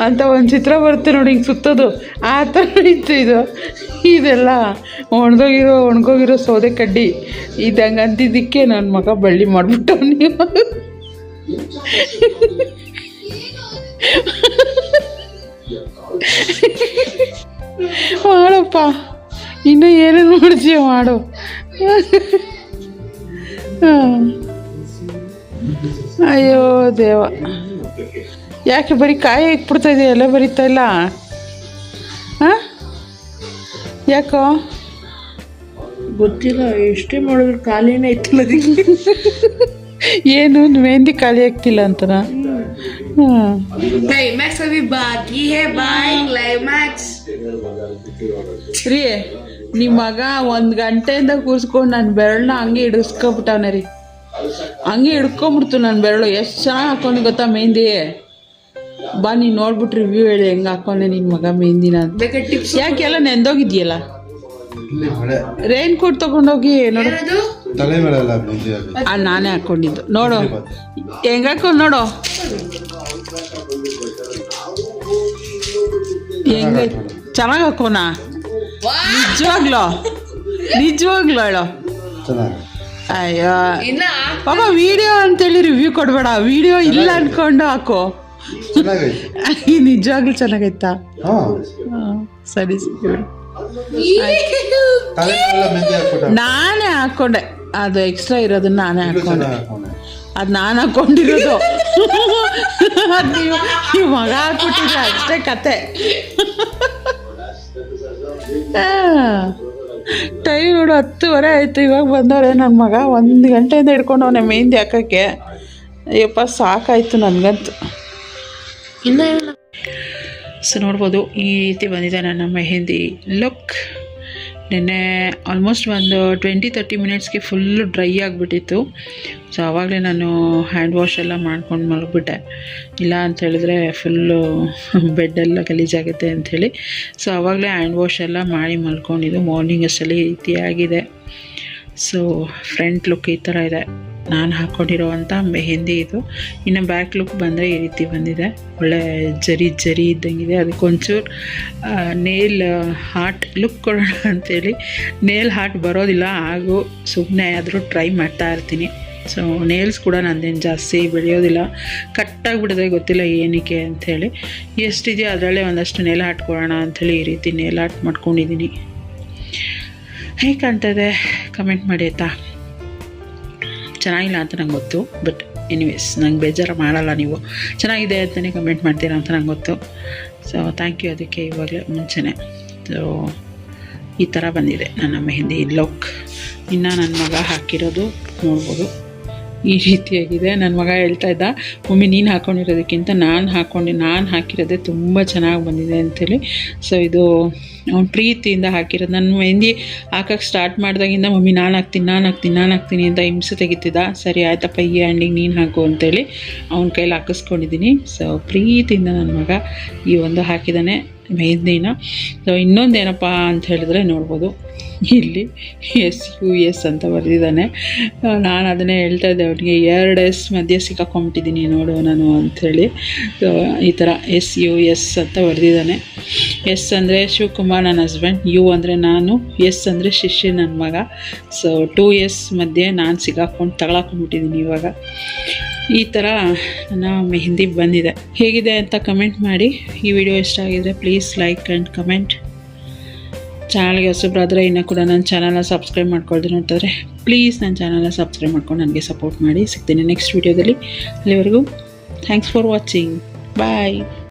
ಅಂತ ಒಂದು ಚಿತ್ರ ಬರುತ್ತೆ ನೋಡಿ ಹಿಂಗೆ ಸುತ್ತೋದು. ಆ ಥರ ಇತ್ತು ಇದು. ಇದೆಲ್ಲ ಒಣಗೋಗಿರೋ ಒಣಗೋಗಿರೋ ಸೌದೆ ಕಡ್ಡಿ. ಇದಂಗೆ ಅಂತಿದ್ದಕ್ಕೆ ನನ್ನ ಮಗ ಬಳ್ಳಿ ಮಾಡಿಬಿಟ್ಟು ನೀವು ಮಾಡಪ್ಪ ಇನ್ನೂ ಏನೇನು ಮಾಡ್ತೀಯ ಮಾಡು. ಹಾಂ. ಅಯ್ಯೋ ದೇವ ಯಾಕೆ ಬರೀ ಕಾಯಿ ಇಕ್ಬಿಡ್ತಾ ಇದೆಯಲ್ಲ ಬರೀತಾ ಇಲ್ಲ ಹಾಂ ಯಾಕೋ ಗೊತ್ತಿಲ್ಲ ಎಷ್ಟೇ ಮಾಡಿದ್ರು ಖಾಲಿನೇ ಇತ್ತು ಅದಕ್ಕೆ ಏನು ಮೆಹಂದಿ ಖಾಲಿ ಆಗ್ತಿಲ್ಲ ಅಂತನಾ ಹಾಂ क्लाइमैक्स अभी बाकी है बाय क्लाइमैक्स ರೀ ನಿಮ್ಮ ಮಗ ಒಂದು ಗಂಟೆಯಿಂದ ಕೂರ್ಸ್ಕೊಂಡು ನನ್ನ ಬೆರಳನ್ನ ಹಂಗೆ ಹಿಡಿಸ್ಕೊಬಿಟ್ಟವನೆ ರೀ ಹಂಗೆ ಹಿಡ್ಕೊಂಬಿಡ್ತು ನನ್ನ ಬೆರಳು. ಎಷ್ಟು ಚೆನ್ನಾಗಿ ಹಾಕೊಂಡು ಗೊತ್ತಾ ಮೆಹಂದಿ? ಬಾ ನೀನು ನೋಡ್ಬಿಟ್ಟು ರಿವ್ಯೂ ಹೇಳಿ ಹೆಂಗೆ ಹಾಕೊಂಡೆ ನಿನ್ನ ಮಗ ಮೆಹಂದಿನ ಟಿಪ್ಸ್ ಯಾಕೆಲ್ಲ ನೆಂದೋಗಿದ್ಯಲ್ಲ? ರೈನ್ ಕೋಟ್ ತಗೊಂಡೋಗಿ ನೋಡು. ತಲೆ ಮೇಲೆ ಅಲ್ಲ ಮೆಹಂದಿ ಹಾಕಿ. ಆ ನಾನೇ ಹಾಕೊಂಡಿದ್ದು. ನೋಡು. ಹೆಂಗೆ ಹಾಕೊಂಡು ನೋಡು. ಹೆಂಗೆ ಚೆನ್ನಾಗಿ ಹಾಕೋಣ ನಿಜವಾಗ್ಲೋ? ನಿಜವಾಗ್ಲೋ ಹೇಳೋ. ಚೆನ್ನಾಗಿ. ಅಯ್ಯೋ. ಇನ್ನ ಪಾಪ ವಿಡಿಯೋ ಅಂತೇಳಿ ರಿವ್ಯೂ ಕೊಡಬೇಡ. ವಿಡಿಯೋ ಇಲ್ಲ ಅನ್ಕೊಂಡು ಹಾಕೋ. ನಿಜವಾಗ್ಲೂ ಚೆನ್ನಾಗೈತಾ? ಸರಿ ನಾನೇ ಹಾಕ್ಕೊಂಡೆ ಅದು ಎಕ್ಸ್ಟ್ರಾ ಇರೋದನ್ನ ನಾನೇ ಹಾಕ್ಕೊಂಡೆ ಹಾಕೊಂಡೆ. ಅದು ನಾನು ಹಾಕೊಂಡಿರೋದು. ಅದು ನೀವು ನೀವು ಮಗ ಹಾಕ್ಬಿಟ್ಟಿದ್ರೆ ಅಷ್ಟೇ ಕತೆ. ಟೈಮ್ ನೋಡು ಹತ್ತುವರೆ ಆಯಿತು ಇವಾಗ ಬಂದವ್ರೆ. ನನ್ನ ಮಗ ಒಂದು ಗಂಟೆಯಿಂದ ಹಿಡ್ಕೊಂಡವನೆ ಮೆಹಂದಿ ಹಾಕೋಕ್ಕೆ. ಅಯ್ಯಪ್ಪ ಸಾಕಾಯಿತು ನನಗಂತೂ. ಇನ್ನ ಇಲ್ಲ ಸೊ ನೋಡ್ಬೋದು ಈ ರೀತಿ ಬಂದಿದೆ ನನ್ನ ಮೆಹಂದಿ ಲುಕ್ ನಿನ್ನೆ ಆಲ್ಮೋಸ್ಟ್ ಒಂದು ಟ್ವೆಂಟಿ ತರ್ಟಿ ಮಿನಿಟ್ಸ್ಗೆ ಫುಲ್ಲು ಡ್ರೈ ಆಗಿಬಿಟ್ಟಿತ್ತು. ಸೊ ಆವಾಗಲೇ ನಾನು ಹ್ಯಾಂಡ್ ವಾಶ್ ಎಲ್ಲ ಮಾಡ್ಕೊಂಡು ಮಲಗಿಬಿಟ್ಟೆ. ಇಲ್ಲ ಅಂತ ಹೇಳಿದ್ರೆ ಫುಲ್ಲು ಬೆಡ್ಡೆಲ್ಲ ಗಲೀಜಾಗುತ್ತೆ ಅಂಥೇಳಿ ಸೊ ಆವಾಗಲೇ ಹ್ಯಾಂಡ್ ವಾಶ್ ಎಲ್ಲ ಮಾಡಿ ಮಲ್ಕೊಂಡಿದ್ದು. ಮಾರ್ನಿಂಗ್ ಅಷ್ಟಲ್ಲಿ ರೀತಿಯಾಗಿದೆ ಸೊ ಫ್ರಂಟ್ ಲುಕ್ ಈ ಥರ ಇದೆ. ನಾನು ಹಾಕ್ಕೊಂಡಿರೋವಂಥ ಮೆಹೆಂದಿ ಇದು. ಇನ್ನು ಬ್ಯಾಕ್ ಲುಕ್ ಬಂದರೆ ಈ ರೀತಿ ಬಂದಿದೆ. ಒಳ್ಳೆ ಜರಿ ಜರಿ ಇದ್ದಂಗಿದೆ. ಅದಕ್ಕೊಂಚೂರು ನೇಲ್ ಹಾರ್ಟ್ ಲುಕ್ ಕೊಡೋಣ ಅಂತೇಳಿ. ನೇಲ್ ಹಾರ್ಟ್ ಬರೋದಿಲ್ಲ. ಹಾಗೂ ಸುಮ್ಮನೆ ಆದರೂ ಟ್ರೈ ಮಾಡ್ತಾ ಇರ್ತೀನಿ. ಸೊ ನೇಲ್ಸ್ ಕೂಡ ನಂದೇನು ಜಾಸ್ತಿ ಬೆಳೆಯೋದಿಲ್ಲ. ಕಟ್ಟಾಗಿಬಿಡಿದೆ ಗೊತ್ತಿಲ್ಲ ಏನಕ್ಕೆ ಅಂಥೇಳಿ ಎಷ್ಟಿದೆಯೋ ಅದರಲ್ಲೇ ಒಂದಷ್ಟು ನೇಲ್ ಹಾಟ್ಕೊಳ್ಳೋಣ ಅಂಥೇಳಿ ಈ ರೀತಿ ನೇಲ್ ಹಾಟ್ ಮಾಡ್ಕೊಂಡಿದ್ದೀನಿ. ಹೇಗೆ ಕಾಣ್ತದೆ ಕಮೆಂಟ್ ಮಾಡಿ ಆಯಿತಾ? ಚೆನ್ನಾಗಿಲ್ಲ ಅಂತ ನಂಗೆ ಗೊತ್ತು. ಬಟ್ ಎನಿವೇಸ್ ನಂಗೆ ಬೇಜಾರು ಮಾಡಲ್ಲ ನೀವು. ಚೆನ್ನಾಗಿದೆ ಅಂತಲೇ ಕಮೆಂಟ್ ಮಾಡ್ತೀರಾ ಅಂತ ನಂಗೆ ಗೊತ್ತು. ಸೊ ಥ್ಯಾಂಕ್ ಯು ಅದಕ್ಕೆ ಇವಾಗಲೇ ಮುಂಚೆನೇ. ಸೊ ಈ ಥರ ಬಂದಿದೆ. ನನ್ನ ಮೆಹಂದಿ ಲುಕ್ ಇನ್ನು ನನ್ನ ಮಗ ಹಾಕಿರೋದು ನೋಡ್ಬೋದು. ಈ ರೀತಿಯಾಗಿದೆ. ನನ್ನ ಮಗ ಹೇಳ್ತಾ ಇದ್ದ, ಮಮ್ಮಿ, ನೀನು ಹಾಕ್ಕೊಂಡಿರೋದಕ್ಕಿಂತ ನಾನು ಹಾಕ್ಕೊಂಡು ನಾನು ಹಾಕಿರೋದೇ ತುಂಬ ಚೆನ್ನಾಗಿ ಬಂದಿದೆ ಅಂಥೇಳಿ ಸೊ ಇದು ಅವ್ನು ಪ್ರೀತಿಯಿಂದ ಹಾಕಿರೋದು. ನನ್ನ ಮೆಹಂದಿ ಹಾಕೋಕ್ಕೆ ಸ್ಟಾರ್ಟ್ ಮಾಡಿದಾಗಿಂದ, ಮಮ್ಮಿ, ನಾನು ಹಾಕ್ತೀನಿ ನಾನು ಹಾಕ್ತೀನಿ ನಾನು ಹಾಕ್ತೀನಿ ಅಂತ ಹಿಂಸೆ ತೆಗಿತಿದ್ದ. ಸರಿ, ಆಯ್ತಪ್ಪ, ಈ ಹ್ಯಾಂಡಿಗೆ ನೀನು ಹಾಕು ಅಂತೇಳಿ ಅವ್ನ ಕೈಲಿ ಹಾಕಿಸ್ಕೊಂಡಿದ್ದೀನಿ. ಸೊ ಪ್ರೀತಿಯಿಂದ ನನ್ನ ಮಗ ಈ ಒಂದು ಹಾಕಿದ್ದಾನೆ, ಮೆಹಂದಿನ. ಸೊ ಇನ್ನೊಂದು ಏನಪ್ಪ ಅಂತ ಹೇಳಿದ್ರೆ ನೋಡ್ಬೋದು. ಇಲ್ಲಿ ಎಸ್, ಯು, ಎಸ್ ಅಂತ ಬರೆದಿದ್ದಾನೆ. ನಾನು ಅದನ್ನೇ ಹೇಳ್ತಾ ಇದ್ದೆ ಅವನಿಗೆ, ಎರಡು ಎಸ್ ಮಧ್ಯೆ ಸಿಕ್ಕಾಕೊಂಬಿಟ್ಟಿದ್ದೀನಿ ನೋಡು ನಾನು ಅಂಥೇಳಿ. ಈ ಥರ ಎಸ್, ಯು, ಎಸ್ ಅಂತ ಬರೆದಿದ್ದಾನೆ. ಎಸ್ ಅಂದರೆ ಶಿವಕುಮಾರ್ ನನ್ನ ಹಸ್ಬೆಂಡ್ ಯು ಅಂದರೆ ನಾನು, ಎಸ್ ಅಂದರೆ ಶಿಷ್ಯ ನನ್ನ ಮಗ. ಸೊ ಟೂ ಎಸ್ ಮಧ್ಯೆ ನಾನು ಸಿಗಾಕೊಂಡು ತಗೊಳಕೊಂಬಿಟ್ಟಿದ್ದೀನಿ ಇವಾಗ. ಈ ಥರ ನನ್ನ ಮೆಹಂದಿ ಬಂದಿದೆ. ಹೇಗಿದೆ ಅಂತ ಕಮೆಂಟ್ ಮಾಡಿ. ಈ ವಿಡಿಯೋ ಇಷ್ಟ ಆಗಿದರೆ ಪ್ಲೀಸ್ ಲೈಕ್ ಆ್ಯಂಡ್ ಕಮೆಂಟ್ ಚಾನಲ್ಗೆ ಹೊಸಬ್ರಾದರೆ ಇನ್ನೂ ಕೂಡ ನನ್ನ ಚಾನಲ್ನ ಸಬ್ಸ್ಕ್ರೈಬ್ ಮಾಡ್ಕೊಳ್ದೆ ನೋಡ್ತಾರೆ ಪ್ಲೀಸ್ ನನ್ನ ಚಾನಲ್ನ ಸಬ್ಸ್ಕ್ರೈಬ್ ಮಾಡ್ಕೊಂಡು ನನಗೆ ಸಪೋರ್ಟ್ ಮಾಡಿ ಸಿಗ್ತೀನಿ ನೆಕ್ಸ್ಟ್ ವೀಡಿಯೋದಲ್ಲಿ ಅಲ್ಲಿವರೆಗೂ ಥ್ಯಾಂಕ್ಸ್ ಫಾರ್ ವಾಚಿಂಗ್ ಬಾಯ್